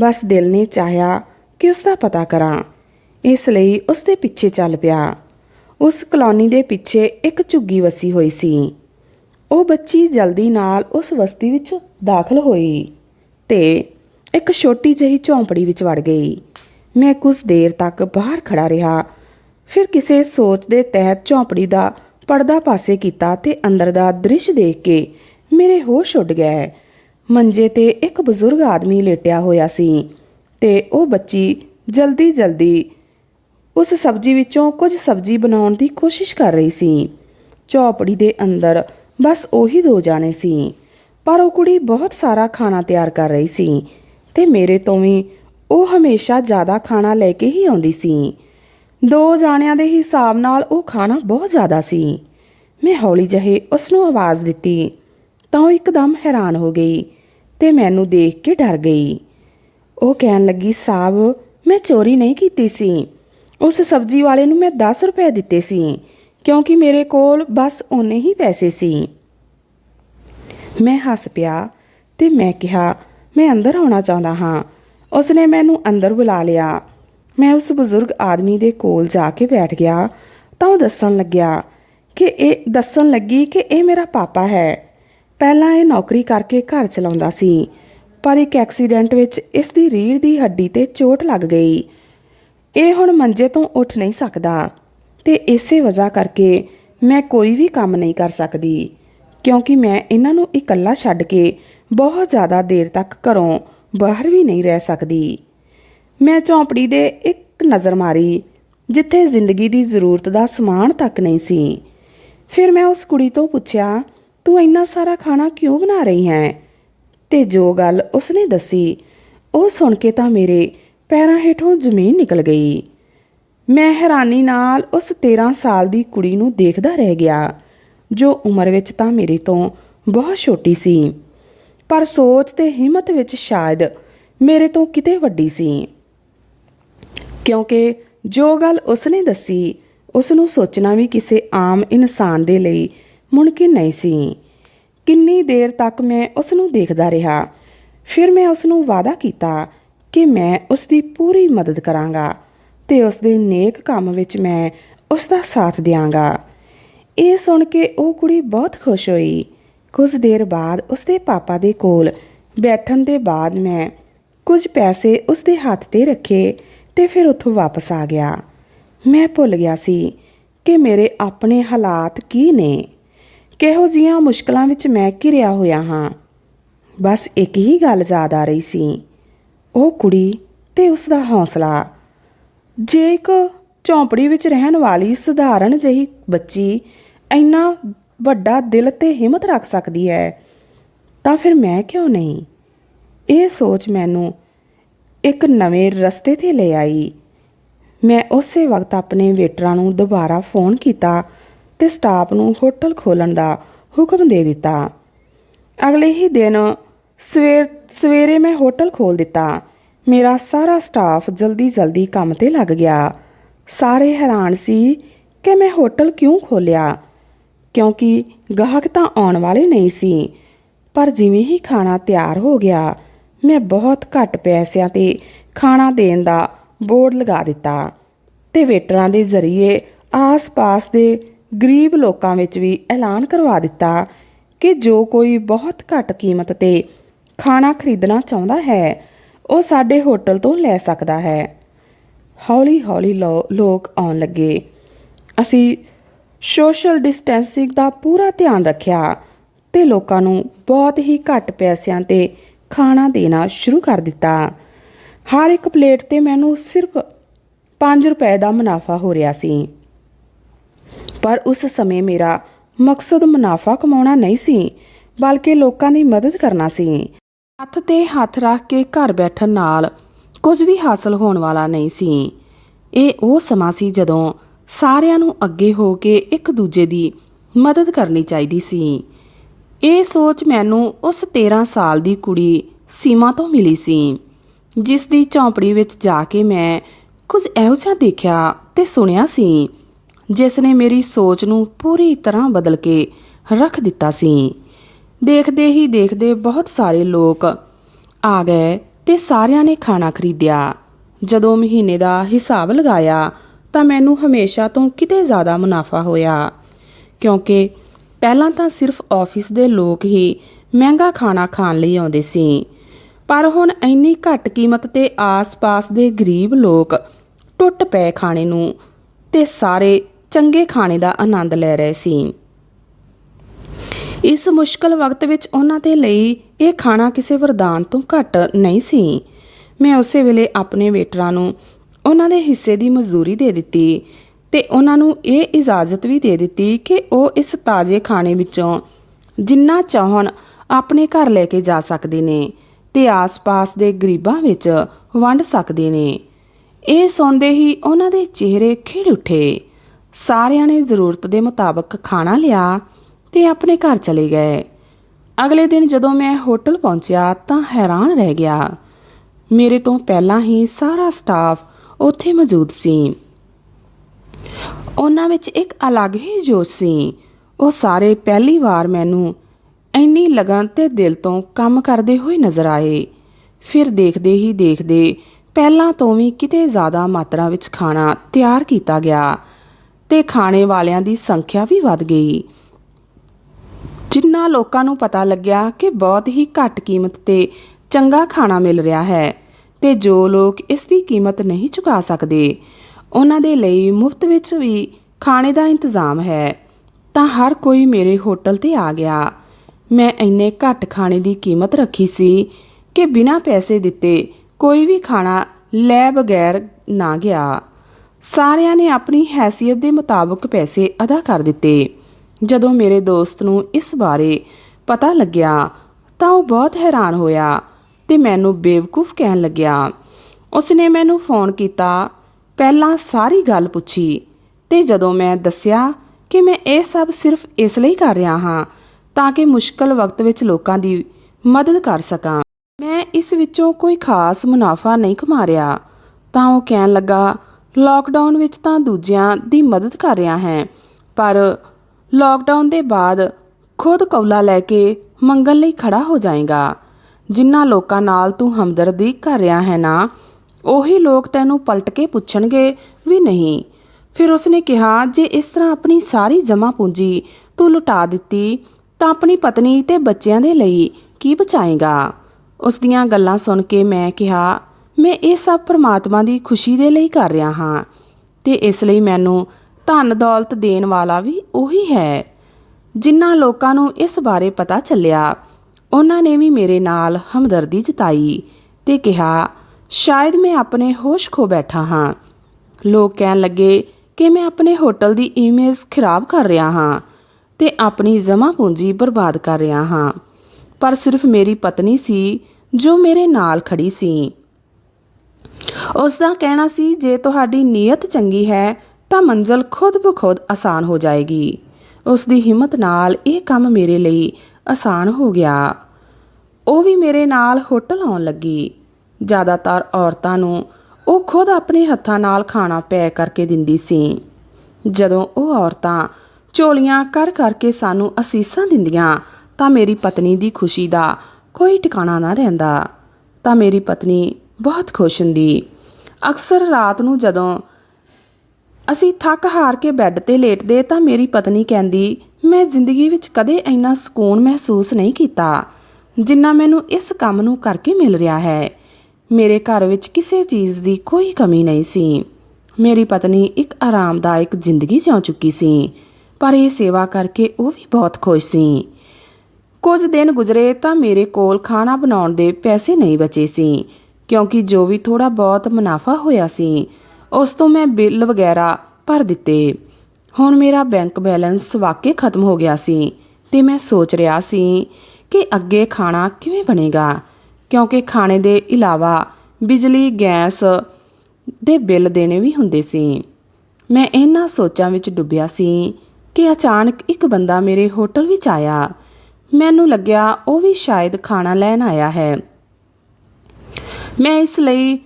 ਬਸ ਦਿਲ ਨੇ ਚਾਹਿਆ ਕਿ ਉਸ ਦਾ ਪਤਾ ਕਰਾਂ। ਇਸ ਲਈ ਉਸ ਦੇ ਪਿੱਛੇ ਚੱਲ ਪਿਆ। ਉਸ ਕਲੋਨੀ ਦੇ ਪਿੱਛੇ ਇੱਕ ਝੁੱਗੀ ਵਸੀ ਹੋਈ ਸੀ। ਉਹ ਬੱਚੀ ਜਲਦੀ ਨਾਲ ਉਸ ਵਸਤੀ ਵਿੱਚ ਦਾਖਲ ਹੋਈ ਤੇ ਇੱਕ ਛੋਟੀ ਜਿਹੀ ਝੌਂਪੜੀ ਵਿੱਚ ਵੜ ਗਈ। ਮੈਂ ਕੁਝ ਦੇਰ ਤੱਕ ਬਾਹਰ ਖੜਾ ਰਿਹਾ। ਫਿਰ ਕਿਸੇ ਸੋਚ ਦੇ ਤਹਿਤ ਝੌਂਪੜੀ ਦਾ ਪਰਦਾ ਪਾਸੇ ਕੀਤਾ ਤੇ ਅੰਦਰ ਦਾ ਦ੍ਰਿਸ਼ ਦੇਖ ਕੇ ਮੇਰੇ ਹੋਸ਼ ਉੱਡ ਗਏ ਮੰਜੇ ਤੇ ਇੱਕ ਬਜ਼ੁਰਗ ਆਦਮੀ ਲੇਟਿਆ ਹੋਇਆ ਸੀ ਤੇ ਉਹ ਬੱਚੀ ਜਲਦੀ ਜਲਦੀ ਉਸ ਸਬਜ਼ੀ ਵਿੱਚੋਂ ਕੁਝ ਸਬਜ਼ੀ ਬਣਾਉਣ ਦੀ ਕੋਸ਼ਿਸ਼ ਕਰ ਰਹੀ ਸੀ। ਝੌਂਪੜੀ ਦੇ ਅੰਦਰ ਬਸ ਉਹੀ ਦੋ ਜਾਣੇ ਸੀ, ਪਰ ਉਹ ਕੁੜੀ ਬਹੁਤ ਸਾਰਾ ਖਾਣਾ ਤਿਆਰ ਕਰ ਰਹੀ ਸੀ। ਤੇ ਮੇਰੇ ਤੋਂ ਵੀ ਉਹ ਹਮੇਸ਼ਾ ਜ਼ਿਆਦਾ ਖਾਣਾ ਲੈ ਕੇ ਹੀ ਆਉਂਦੀ ਸੀ। ਦੋ ਜਾਣਿਆਂ ਦੇ ਹਿਸਾਬ ਨਾਲ ਉਹ ਖਾਣਾ ਬਹੁਤ ਜ਼ਿਆਦਾ ਸੀ। ਮੈਂ ਹੌਲੀ ਜਿਹੇ ਉਸ ਨੂੰ ਆਵਾਜ਼ ਦਿੱਤੀ। ਤਾਂ ਉਹ ਇੱਕਦਮ ਹੈਰਾਨ ਹੋ ਗਈ ਤੇ ਮੈਨੂੰ ਦੇਖ ਕੇ ਡਰ ਗਈ। ਉਹ ਕਹਿਣ ਲੱਗੀ ਸਾਹਿਬ ਮੈਂ ਚੋਰੀ ਨਹੀਂ ਕੀਤੀ ਸੀ। ਉਸ ਸਬਜ਼ੀ ਵਾਲੇ ਨੂੰ ਮੈਂ 10 ਰੁਪਏ ਦਿੱਤੇ ਸੀ, ਕਿਉਂਕਿ ਮੇਰੇ ਕੋਲ ਬਸ ਓਨੇ ਹੀ ਪੈਸੇ ਸੀ। ਮੈਂ ਹੱਸ ਪਿਆ ਤੇ ਮੈਂ ਕਿਹਾ ਮੈਂ ਅੰਦਰ ਆਉਣਾ ਚਾਹੁੰਦਾ ਹਾਂ। ਉਸਨੇ ਮੈਨੂੰ ਅੰਦਰ ਬੁਲਾ ਲਿਆ। ਮੈਂ ਉਸ ਬਜ਼ੁਰਗ ਆਦਮੀ ਦੇ ਕੋਲ ਜਾ ਕੇ ਬੈਠ ਗਿਆ। ਤਾਂ ਉਹ ਦੱਸਣ ਲੱਗਿਆ ਕਿ ਇਹ, ਦੱਸਣ ਲੱਗੀ ਕਿ ਇਹ ਮੇਰਾ ਪਾਪਾ ਹੈ। ਪਹਿਲਾਂ ਇਹ ਨੌਕਰੀ ਕਰਕੇ ਘਰ ਚਲਾਉਂਦਾ ਸੀ, ਪਰ ਇੱਕ ਐਕਸੀਡੈਂਟ ਵਿੱਚ ਇਸ ਦੀ ਰੀੜ੍ਹ ਦੀ ਹੱਡੀ ਤੇ ਚੋਟ ਲੱਗ ਗਈ। ਇਹ ਹੁਣ ਮੰਜੇ ਤੋਂ ਉੱਠ ਨਹੀਂ ਸਕਦਾ ਤੇ ਇਸੇ ਵਜ੍ਹਾ ਕਰਕੇ ਮੈਂ ਕੋਈ ਵੀ ਕੰਮ ਨਹੀਂ ਕਰ ਸਕਦੀ, ਕਿਉਂਕਿ ਮੈਂ ਇਹਨਾਂ ਨੂੰ ਇਕੱਲਾ ਛੱਡ ਕੇ ਬਹੁਤ ਜ਼ਿਆਦਾ ਦੇਰ ਤੱਕ ਘਰੋਂ ਬਾਹਰ ਵੀ ਨਹੀਂ ਰਹਿ ਸਕਦੀ। ਮੈਂ ਝੌਂਪੜੀ ਦੇ ਇੱਕ ਨਜ਼ਰ ਮਾਰੀ, ਜਿੱਥੇ ਜ਼ਿੰਦਗੀ ਦੀ ਜ਼ਰੂਰਤ ਦਾ ਸਮਾਨ ਤੱਕ ਨਹੀਂ ਸੀ। ਫਿਰ ਮੈਂ ਉਸ ਕੁੜੀ ਤੋਂ ਪੁੱਛਿਆ, ਤੂੰ ਇੰਨਾ ਸਾਰਾ ਖਾਣਾ ਕਿਉਂ ਬਣਾ ਰਹੀ ਹੈ? ਤੇ ਜੋ ਗੱਲ ਉਸਨੇ ਦੱਸੀ, ਉਹ ਸੁਣ ਕੇ ਤਾਂ ਮੇਰੇ ਪੈਰਾਂ ਹੇਠੋਂ ਜ਼ਮੀਨ ਨਿਕਲ ਗਈ। ਮੈਂ ਹੈਰਾਨੀ ਨਾਲ ਉਸ 13 ਸਾਲ ਦੀ ਕੁੜੀ ਨੂੰ ਦੇਖਦਾ ਰਹਿ ਗਿਆ, ਜੋ ਉਮਰ ਵਿੱਚ ਤਾਂ ਮੇਰੇ ਤੋਂ ਬਹੁਤ ਛੋਟੀ ਸੀ। ਪਰ ਸੋਚ ਤੇ ਹਿੰਮਤ ਵਿੱਚ ਸ਼ਾਇਦ ਮੇਰੇ ਤੋਂ ਕਿਤੇ ਵੱਡੀ ਸੀ। ਕਿਉਂਕਿ ਜੋ ਗੱਲ ਉਸਨੇ ਦੱਸੀ ਉਸ ਨੂੰ ਸੋਚਣਾ ਵੀ ਕਿਸੇ ਆਮ ਇਨਸਾਨ ਦੇ ਲਈ ਮੁਮਕਿਨ ਨਹੀਂ ਸੀ। ਕਿੰਨੀ ਦੇਰ ਤੱਕ ਮੈਂ ਉਸ ਨੂੰ ਦੇਖਦਾ ਰਿਹਾ, ਫਿਰ ਮੈਂ ਉਸ ਨੂੰ ਵਾਅਦਾ ਕੀਤਾ ਕਿ ਮੈਂ ਉਸ ਦੀ ਪੂਰੀ ਮਦਦ ਕਰਾਂਗਾ ਤੇ ਉਸ ਦੇ ਨੇਕ ਕੰਮ ਵਿੱਚ ਮੈਂ ਉਸ ਦਾ ਸਾਥ ਦਿਆਂਗਾ। ਇਹ ਸੁਣ ਕੇ ਉਹ ਕੁੜੀ ਬਹੁਤ ਖੁਸ਼ ਹੋਈ। ਕੁਝ ਦੇਰ ਬਾਅਦ ਉਸਦੇ ਪਾਪਾ ਦੇ ਕੋਲ ਬੈਠਣ ਦੇ ਬਾਅਦ ਮੈਂ ਕੁਝ ਪੈਸੇ ਉਸਦੇ ਹੱਥ ਤੇ ਰੱਖੇ ਤੇ ਫਿਰ ਉੱਥੋਂ ਵਾਪਸ ਆ ਗਿਆ। ਮੈਂ ਭੁੱਲ ਗਿਆ ਸੀ ਕਿ ਮੇਰੇ ਆਪਣੇ ਹਾਲਾਤ ਕੀ ਨੇ। ਕਿਹੋ ਜੀਆਂ ਮੁਸ਼ਕਲਾਂ ਵਿੱਚ ਮੈਂ ਘਿਰਿਆ ਹੋਇਆ ਹਾਂ। ਬਸ ਇੱਕ ਹੀ ਗੱਲ ਯਾਦ ਆ ਰਹੀ ਸੀ। ਉਹ ਕੁੜੀ ਤੇ ਉਸ ਦਾ ਹੌਸਲਾ। ਜੇ ਇੱਕ ਝੌਂਪੜੀ ਵਿੱਚ ਰਹਿਣ ਵਾਲੀ ਸਧਾਰਨ ਜਿਹੀ ਬੱਚੀ ਇੰਨਾ ਵੱਡਾ ਦਿਲ ਤੇ ਹਿੰਮਤ ਰੱਖ ਸਕਦੀ ਹੈ ਤਾਂ ਫਿਰ ਮੈਂ ਕਿਉਂ ਨਹੀਂ? ਇਹ ਸੋਚ ਮੈਨੂੰ ਇੱਕ ਨਵੇਂ ਰਸਤੇ ਤੇ ਲੈ ਆਈ। ਮੈਂ ਉਸੇ ਵਕਤ ਆਪਣੇ ਵੇਟਰਾਂ ਨੂੰ ਦੁਬਾਰਾ ਫੋਨ ਕੀਤਾ ਤੇ ਸਟਾਫ ਨੂੰ ਹੋਟਲ ਖੋਲਣ ਦਾ ਹੁਕਮ ਦੇ ਦਿੱਤਾ। ਅਗਲੇ ਹੀ ਦਿਨ ਸਵੇਰ ਸਵੇਰੇ ਮੈਂ ਹੋਟਲ ਖੋਲ ਦਿੱਤਾ। ਮੇਰਾ ਸਾਰਾ ਸਟਾਫ ਜਲਦੀ ਜਲਦੀ ਕੰਮ ਤੇ ਲੱਗ ਗਿਆ। ਸਾਰੇ ਹੈਰਾਨ ਸੀ ਕਿ ਮੈਂ ਹੋਟਲ ਕਿਉਂ ਖੋਲਿਆ ਕਿਉਂਕਿ ਗਾਹਕ ਤਾਂ ਆਉਣ ਵਾਲੇ ਨਹੀਂ ਸੀ। ਪਰ ਜਿਵੇਂ ਹੀ ਖਾਣਾ ਤਿਆਰ ਹੋ ਗਿਆ, ਮੈਂ ਬਹੁਤ ਘੱਟ ਪੈਸਿਆਂ ਤੇ ਖਾਣਾ ਦੇਣ ਦਾ ਬੋਰਡ ਲਗਾ ਦਿੱਤਾ ਤੇ ਵੇਟਰਾਂ ਦੇ ਜ਼ਰੀਏ ਆਸ-ਪਾਸ ਦੇ ਗਰੀਬ ਲੋਕਾਂ ਵਿੱਚ ਵੀ ਐਲਾਨ ਕਰਵਾ ਦਿੱਤਾ ਕਿ ਜੋ ਕੋਈ ਬਹੁਤ ਘੱਟ ਕੀਮਤ ਤੇ ਖਾਣਾ ਖਰੀਦਣਾ ਚਾਹੁੰਦਾ ਹੈ, ਉਹ ਸਾਡੇ ਹੋਟਲ ਤੋਂ ਲੈ ਸਕਦਾ ਹੈ। ਹੌਲੀ-ਹੌਲੀ ਲੋ- ਲੋਕ ਆਉਣ ਲੱਗੇ। ਅਸੀਂ ਸੋਸ਼ਲ ਡਿਸਟੈਂਸਿੰਗ ਦਾ ਪੂਰਾ ਧਿਆਨ ਰੱਖਿਆ ਤੇ ਲੋਕਾਂ ਨੂੰ ਬਹੁਤ ਹੀ ਘੱਟ ਪੈਸਿਆਂ ਤੇ ਖਾਣਾ ਦੇਣਾ ਸ਼ੁਰੂ ਕਰ ਦਿੱਤਾ। ਹਰ ਇੱਕ ਪਲੇਟ ਤੇ ਮੈਨੂੰ ਸਿਰਫ 5 ਰੁਪਏ ਦਾ ਮੁਨਾਫਾ ਹੋ ਰਿਹਾ ਸੀ। ਪਰ ਉਸ ਸਮੇਂ ਮੇਰਾ ਮਕਸਦ ਮੁਨਾਫਾ ਕਮਾਉਣਾ ਨਹੀਂ ਸੀ, ਬਲਕਿ ਲੋਕਾਂ ਦੀ ਮਦਦ ਕਰਨਾ ਸੀ। ਹੱਥ ਤੇ ਹੱਥ ਰੱਖ ਕੇ ਘਰ ਬੈਠਣ ਨਾਲ ਕੁਝ ਵੀ ਹਾਸਲ ਹੋਣ ਵਾਲਾ ਨਹੀਂ ਸੀ। ਇਹ ਉਹ ਸਮਾਂ ਸੀ ਜਦੋਂ ਸਾਰਿਆਂ ਨੂੰ ਅੱਗੇ ਹੋ ਕੇ ਇੱਕ ਦੂਜੇ ਦੀ ਮਦਦ ਕਰਨੀ ਚਾਹੀਦੀ ਸੀ। ਇਹ ਸੋਚ ਮੈਨੂੰ ਉਸ 13 ਸਾਲ ਦੀ ਕੁੜੀ ਸੀਮਾ ਤੋਂ ਮਿਲੀ ਸੀ, ਜਿਸ ਦੀ ਝੌਂਪੜੀ ਵਿੱਚ ਜਾ ਕੇ ਮੈਂ ਕੁਝ ਇਹੋ ਜਿਹਾ ਦੇਖਿਆ ਤੇ ਸੁਣਿਆ ਸੀ, ਜਿਸ ਨੇ ਮੇਰੀ ਸੋਚ ਨੂੰ ਪੂਰੀ ਤਰ੍ਹਾਂ ਬਦਲ ਕੇ ਰੱਖ ਦਿੱਤਾ ਸੀ। ਦੇਖਦੇ ਹੀ ਦੇਖਦੇ ਬਹੁਤ ਸਾਰੇ ਲੋਕ ਆ ਗਏ ਤੇ ਸਾਰਿਆਂ ਨੇ ਖਾਣਾ ਖਰੀਦਿਆ। ਜਦੋਂ ਮਹੀਨੇ ਦਾ ਹਿਸਾਬ ਲਗਾਇਆ ਤਾਂ ਮੈਨੂੰ ਹਮੇਸ਼ਾ ਤੋਂ ਕਿਤੇ ਜ਼ਿਆਦਾ ਮੁਨਾਫਾ ਹੋਇਆ। ਕਿਉਂਕਿ ਪਹਿਲਾਂ ਤਾਂ ਸਿਰਫ ਆਫਿਸ ਦੇ ਲੋਕ ਹੀ ਮਹਿੰਗਾ ਖਾਣਾ ਖਾਣ ਲਈ ਆਉਂਦੇ ਸੀ। ਪਰ ਹੁਣ ਇੰਨੀ ਘੱਟ ਕੀਮਤ ਤੇ ਆਸ-ਪਾਸ ਦੇ ਗਰੀਬ ਲੋਕ ਟੁੱਟ ਪਏ ਖਾਣੇ ਨੂੰ ਤੇ ਸਾਰੇ ਚੰਗੇ ਖਾਣੇ ਦਾ ਆਨੰਦ ਲੈ ਰਹੇ ਸੀ। ਇਸ ਮੁਸ਼ਕਲ ਵਕਤ ਵਿੱਚ ਉਹਨਾਂ ਦੇ ਲਈ ਇਹ ਖਾਣਾ ਕਿਸੇ ਵਰਦਾਨ ਤੋਂ ਘੱਟ ਨਹੀਂ ਸੀ। ਮੈਂ ਉਸੇ ਵੇਲੇ ਆਪਣੇ ਵੇਟਰਾਂ ਨੂੰ ਉਹਨਾਂ ਦੇ ਹਿੱਸੇ ਦੀ ਮਜ਼ਦੂਰੀ ਦੇ ਦਿੱਤੀ ਤੇ ਉਹਨਾਂ ਨੂੰ ਇਹ ਇਜਾਜ਼ਤ ਵੀ ਦੇ ਦਿੱਤੀ ਕਿ ਉਹ ਇਸ ਤਾਜ਼ੇ ਖਾਣੇ ਵਿੱਚੋਂ ਜਿੰਨਾ ਚਾਹਣ ਆਪਣੇ ਘਰ ਲੈ ਕੇ ਜਾ ਸਕਦੇ ਨੇ ਤੇ ਆਸ-ਪਾਸ ਦੇ ਗਰੀਬਾਂ ਵਿੱਚ ਵੰਡ ਸਕਦੇ ਨੇ। ਇਹ ਸੁਣਦੇ ਹੀ ਉਹਨਾਂ ਦੇ ਚਿਹਰੇ ਖਿੜ ਉੱਠੇ। ਸਾਰਿਆਂ ਨੇ ਜ਼ਰੂਰਤ ਦੇ ਮੁਤਾਬਕ ਖਾਣਾ ਲਿਆ ਤੇ ਆਪਣੇ ਘਰ ਚਲੇ ਗਏ। ਅਗਲੇ ਦਿਨ ਜਦੋਂ ਮੈਂ ਹੋਟਲ ਪਹੁੰਚਿਆ ਤਾਂ ਹੈਰਾਨ ਰਹਿ ਗਿਆ। ਮੇਰੇ ਤੋਂ ਪਹਿਲਾਂ ਹੀ ਸਾਰਾ ਸਟਾਫ ਉੱਥੇ ਮੌਜੂਦ ਸੀ। ਉਹਨਾਂ ਵਿੱਚ ਇੱਕ ਅਲੱਗ ਹੀ ਜੋਸ਼ ਸੀ। ਉਹ ਸਾਰੇ ਪਹਿਲੀ ਵਾਰ ਮੈਨੂੰ ਇੰਨੀ ਲਗਨ ਤੇ ਦਿਲ ਤੋਂ ਕੰਮ ਕਰਦੇ ਹੋਏ ਨਜ਼ਰ ਆਏ। ਫਿਰ ਦੇਖਦੇ ਹੀ ਦੇਖਦੇ ਪਹਿਲਾਂ ਤੋਂ ਵੀ ਕਿਤੇ ਜ਼ਿਆਦਾ ਮਾਤਰਾ ਵਿੱਚ ਖਾਣਾ ਤਿਆਰ ਕੀਤਾ ਗਿਆ ਤੇ ਖਾਣੇ ਵਾਲਿਆਂ ਦੀ ਸੰਖਿਆ ਵੀ ਵੱਧ ਗਈ। ਜਿੰਨਾ ਲੋਕਾਂ ਨੂੰ ਪਤਾ ਲੱਗਿਆ ਕਿ ਬਹੁਤ ਹੀ ਘੱਟ ਕੀਮਤ ਤੇ ਚੰਗਾ ਖਾਣਾ ਮਿਲ ਰਿਹਾ ਹੈ ਤੇ ਜੋ ਲੋਕ ਇਸ ਦੀ ਕੀਮਤ ਨਹੀਂ ਚੁਕਾ ਸਕਦੇ, ਉਹਨਾਂ ਦੇ ਲਈ ਮੁਫਤ ਵਿੱਚ ਵੀ ਖਾਣੇ ਦਾ ਇੰਤਜ਼ਾਮ ਹੈ। ਤਾਂ ਹਰ ਕੋਈ ਮੇਰੇ ਹੋਟਲ ਤੇ ਆ ਗਿਆ। ਮੈਂ ਇੰਨੇ ਘੱਟ ਖਾਣੇ ਦੀ ਕੀਮਤ ਰੱਖੀ ਸੀ ਕਿ ਬਿਨਾਂ ਪੈਸੇ ਦਿੱਤੇ ਕੋਈ ਵੀ ਖਾਣਾ ਲੈ ਬਗੈਰ ਨਾ ਗਿਆ। ਸਾਰਿਆਂ ਨੇ ਆਪਣੀ ਹੈਸੀਅਤ ਦੇ ਮੁਤਾਬਕ ਪੈਸੇ ਅਦਾ ਕਰ ਦਿੱਤੇ। ਜਦੋਂ ਮੇਰੇ ਦੋਸਤ ਨੂੰ ਇਸ ਬਾਰੇ ਪਤਾ ਲੱਗਿਆ ਤਾਂ ਉਹ ਬਹੁਤ ਹੈਰਾਨ ਹੋਇਆ। ਤੇ ਮੈਨੂੰ ਬੇਵਕੂਫ ਕਹਿਣ ਲੱਗਿਆ। ਉਸਨੇ ਮੈਨੂੰ ਫੋਨ ਕੀਤਾ। ਪਹਿਲਾਂ ਸਾਰੀ ਗੱਲ ਪੁੱਛੀ ਤੇ ਜਦੋਂ ਮੈਂ ਦੱਸਿਆ ਕਿ ਮੈਂ ਇਹ ਸਭ ਸਿਰਫ ਇਸ ਲਈ ਕਰ ਰਿਹਾ ਹਾਂ ਤਾਂ ਕਿ ਮੁਸ਼ਕਲ ਵਕਤ ਵਿੱਚ ਲੋਕਾਂ ਦੀ ਮਦਦ ਕਰ ਸਕਾਂ। ਮੈਂ ਇਸ ਵਿੱਚੋਂ ਕੋਈ ਖਾਸ ਮੁਨਾਫਾ ਨਹੀਂ ਕਮਾ ਰਿਹਾ। ਤਾਂ ਉਹ ਕਹਿਣ ਲੱਗਾ ਲਾਕਡਾਊਨ ਵਿੱਚ ਤਾਂ ਦੂਜਿਆਂ ਦੀ ਮਦਦ ਕਰ ਰਿਹਾ ਹੈ, ਪਰ ਲਾਕਡਾਊਨ ਦੇ ਬਾਅਦ ਖੁਦ ਕੌਲਾ ਲੈ ਕੇ ਮੰਗਣ ਲਈ ਖੜਾ ਹੋ ਜਾਏਗਾ। ਜਿਨ੍ਹਾਂ ਲੋਕਾਂ ਨਾਲ ਤੂੰ ਹਮਦਰਦੀ ਕਰ ਰਿਹਾ ਹੈ ਨਾ, ਉਹੀ ਲੋਕ ਤੈਨੂੰ ਪਲਟ ਕੇ ਪੁੱਛਣਗੇ ਵੀ ਨਹੀਂ। ਫਿਰ ਉਸਨੇ ਕਿਹਾ, ਜੇ ਇਸ ਤਰ੍ਹਾਂ ਆਪਣੀ ਸਾਰੀ ਜਮ੍ਹਾਂ ਪੂੰਜੀ ਤੂੰ ਲੁਟਾ ਦਿੱਤੀ, ਤਾਂ ਆਪਣੀ ਪਤਨੀ ਤੇ ਬੱਚਿਆਂ ਦੇ ਲਈ ਕੀ ਬਚਾਏਗਾ? ਉਸ ਦੀਆਂ ਗੱਲਾਂ ਸੁਣ ਕੇ ਮੈਂ ਕਿਹਾ, ਮੈਂ ਇਹ ਸਭ ਪ੍ਰਮਾਤਮਾ ਦੀ ਖੁਸ਼ੀ ਦੇ ਲਈ ਕਰ ਰਿਹਾ ਹਾਂ, ਤੇ ਇਸ ਲਈ ਮੈਨੂੰ ਧਨ ਦੌਲਤ ਦੇਣ ਵਾਲਾ ਵੀ ਉਹੀ ਹੈ, ਜਿਨ੍ਹਾਂ ਲੋਕਾਂ ਨੂੰ ਇਸ ਬਾਰੇ ਪਤਾ ਚੱਲਿਆ। ਉਹਨਾਂ ਨੇ ਵੀ ਮੇਰੇ ਨਾਲ ਹਮਦਰਦੀ ਜਤਾਈ ਤੇ ਕਿਹਾ, ਸ਼ਾਇਦ ਮੈਂ ਆਪਣੇ ਹੋਸ਼ ਖੋ ਬੈਠਾ ਹਾਂ। ਲੋਕ ਕਹਿਣ ਲੱਗੇ ਕਿ ਮੈਂ ਆਪਣੇ ਹੋਟਲ ਦੀ ਇਮੇਜ ਖਰਾਬ ਕਰ ਰਿਹਾ ਹਾਂ ਤੇ ਆਪਣੀ ਜਮ੍ਹਾਂ ਪੂੰਜੀ ਬਰਬਾਦ ਕਰ ਰਿਹਾ ਹਾਂ। ਪਰ ਸਿਰਫ ਮੇਰੀ ਪਤਨੀ ਸੀ ਜੋ ਮੇਰੇ ਨਾਲ ਖੜੀ ਸੀ। ਉਸ ਦਾ ਕਹਿਣਾ ਸੀ, ਜੇ ਤੁਹਾਡੀ ਨੀਅਤ ਚੰਗੀ ਹੈ, ਤਾਂ ਮੰਜ਼ਲ ਖੁਦ ਬਖੁਦ ਆਸਾਨ ਹੋ ਜਾਏਗੀ। ਉਸ ਦੀ ਹਿੰਮਤ ਨਾਲ ਇਹ ਕੰਮ ਮੇਰੇ ਲਈ ਆਸਾਨ ਹੋ ਗਿਆ। ਉਹ ਵੀ ਮੇਰੇ ਨਾਲ ਹੋਟਲ ਆਉਣ ਲੱਗੀ। ਜ਼ਿਆਦਾਤਰ ਔਰਤਾਂ ਨੂੰ ਉਹ ਖੁਦ ਆਪਣੇ ਹੱਥਾਂ ਨਾਲ ਖਾਣਾ ਪੈਕ ਕਰਕੇ ਦਿੰਦੀ ਸੀ। ਜਦੋਂ ਉਹ ਔਰਤਾਂ ਝੋਲੀਆਂ ਕਰ ਕਰਕੇ ਸਾਨੂੰ ਅਸੀਸਾਂ ਦਿੰਦੀਆਂ, ਤਾਂ ਮੇਰੀ ਪਤਨੀ ਦੀ ਖੁਸ਼ੀ ਦਾ ਕੋਈ ਟਿਕਾਣਾ ਨਾ ਰਹਿੰਦਾ। ਤਾਂ ਮੇਰੀ ਪਤਨੀ ਬਹੁਤ ਖੁਸ਼ ਹੁੰਦੀ। ਅਕਸਰ ਰਾਤ ਨੂੰ ਜਦੋਂ ਅਸੀਂ ਥੱਕ ਹਾਰ ਕੇ ਬੈੱਡ ਤੇ ਲੇਟਦੇ, ਤਾਂ ਮੇਰੀ ਪਤਨੀ ਕਹਿੰਦੀ ਮੈਂ ਜ਼ਿੰਦਗੀ ਵਿੱਚ ਕਦੇ ਇੰਨਾ ਸਕੂਨ ਮਹਿਸੂਸ ਨਹੀਂ ਕੀਤਾ, ਜਿੰਨਾ ਮੈਨੂੰ ਇਸ ਕੰਮ ਨੂੰ ਕਰਕੇ ਮਿਲ ਰਿਹਾ ਹੈ। ਮੇਰੇ ਘਰ ਵਿੱਚ ਕਿਸੇ ਚੀਜ਼ ਦੀ ਕੋਈ ਕਮੀ ਨਹੀਂ ਸੀ। ਮੇਰੀ ਪਤਨੀ ਇੱਕ ਆਰਾਮਦਾਇਕ ਜ਼ਿੰਦਗੀ ਜਿਉ ਚੁੱਕੀ ਸੀ, ਪਰ ਇਹ ਸੇਵਾ ਕਰਕੇ ਉਹ ਵੀ ਬਹੁਤ ਖੁਸ਼ ਸੀ। ਕੁਝ ਦਿਨ ਗੁਜ਼ਰੇ ਤਾਂ ਮੇਰੇ ਕੋਲ ਖਾਣਾ ਬਣਾਉਣ ਦੇ ਪੈਸੇ ਨਹੀਂ ਬਚੇ ਸੀ, ਕਿਉਂਕਿ ਜੋ ਵੀ ਥੋੜਾ ਬਹੁਤ ਮੁਨਾਫਾ ਹੋਇਆ ਸੀ, ਉਸ ਤੋਂ ਮੈਂ ਬਿੱਲ ਵਗੈਰਾ ਭਰ ਦਿੱਤੇ। ਹੁਣ ਮੇਰਾ ਬੈਂਕ ਬੈਲੈਂਸ ਵਾਕਈ ਖਤਮ ਹੋ ਗਿਆ ਸੀ ਤੇ ਮੈਂ ਸੋਚ ਰਿਹਾ ਸੀ ਕਿ ਅੱਗੇ ਖਾਣਾ ਕਿਵੇਂ ਬਣੇਗਾ, ਕਿਉਂਕਿ ਖਾਣੇ ਦੇ ਇਲਾਵਾ ਬਿਜਲੀ, ਗੈਸ ਦੇ ਬਿੱਲ ਦੇਣੇ ਵੀ ਹੁੰਦੇ ਸੀ। ਮੈਂ ਇਹਨਾਂ ਸੋਚਾਂ ਵਿੱਚ ਡੁੱਬਿਆ ਸੀ ਕਿ ਅਚਾਨਕ ਇੱਕ ਬੰਦਾ ਮੇਰੇ ਹੋਟਲ ਵਿੱਚ ਆਇਆ। ਮੈਨੂੰ ਲੱਗਿਆ ਉਹ ਵੀ ਸ਼ਾਇਦ ਖਾਣਾ ਲੈਣ ਆਇਆ ਹੈ। ਮੈਂ ਇਸ ਲਈ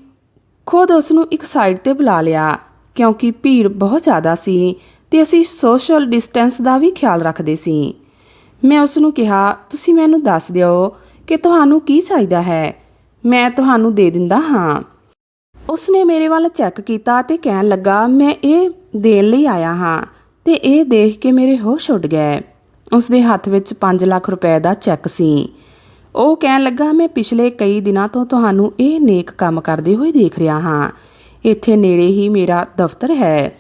ਖੁਦ ਉਸ ਨੂੰ ਇੱਕ ਸਾਈਡ ਤੇ ਬੁਲਾ ਲਿਆ, ਕਿਉਂਕਿ ਭੀੜ ਬਹੁਤ ਜ਼ਿਆਦਾ ਸੀ ਤੇ ਅਸੀਂ ਸੋਸ਼ਲ ਡਿਸਟੈਂਸ ਦਾ ਵੀ ਖਿਆਲ ਰੱਖਦੇ ਸੀ। ਮੈਂ ਉਸ ਨੂੰ ਕਿਹਾ, ਤੁਸੀਂ ਮੈਨੂੰ ਦੱਸ ਦਿਓ ਕਿ ਤੁਹਾਨੂੰ ਕੀ ਚਾਹੀਦਾ ਹੈ। ਮੈਂ ਤੁਹਾਨੂੰ ਦੇ ਦਿੰਦਾ ਹਾਂ। ਉਸਨੇ ਮੇਰੇ ਵੱਲ ਚੈੱਕ ਕੀਤਾ ਤੇ ਕਹਿਣ ਲੱਗਾ, ਮੈਂ ਇਹ ਦੇਣ ਲਈ ਆਇਆ ਹਾਂ ਤੇ ਇਹ ਦੇਖ ਕੇ ਮੇਰੇ ਹੋਸ਼ ਉੱਡ ਗਏ। ਉਸਦੇ ਹੱਥ ਵਿੱਚ 5 ਲੱਖ ਰੁਪਏ ਦਾ ਚੈੱਕ ਸੀ। ਉਹ ਕਹਿਣ ਲੱਗਾ, ਮੈਂ ਪਿਛਲੇ ਕਈ ਦਿਨਾਂ ਤੋਂ ਤੁਹਾਨੂੰ ਇਹ ਨੇਕ ਕੰਮ ਕਰਦੇ ਹੋਏ ਦੇਖ ਰਿਹਾ ਹਾਂ। ਇੱਥੇ ਨੇੜੇ ਹੀ ਮੇਰਾ ਦਫ਼ਤਰ ਹੈ।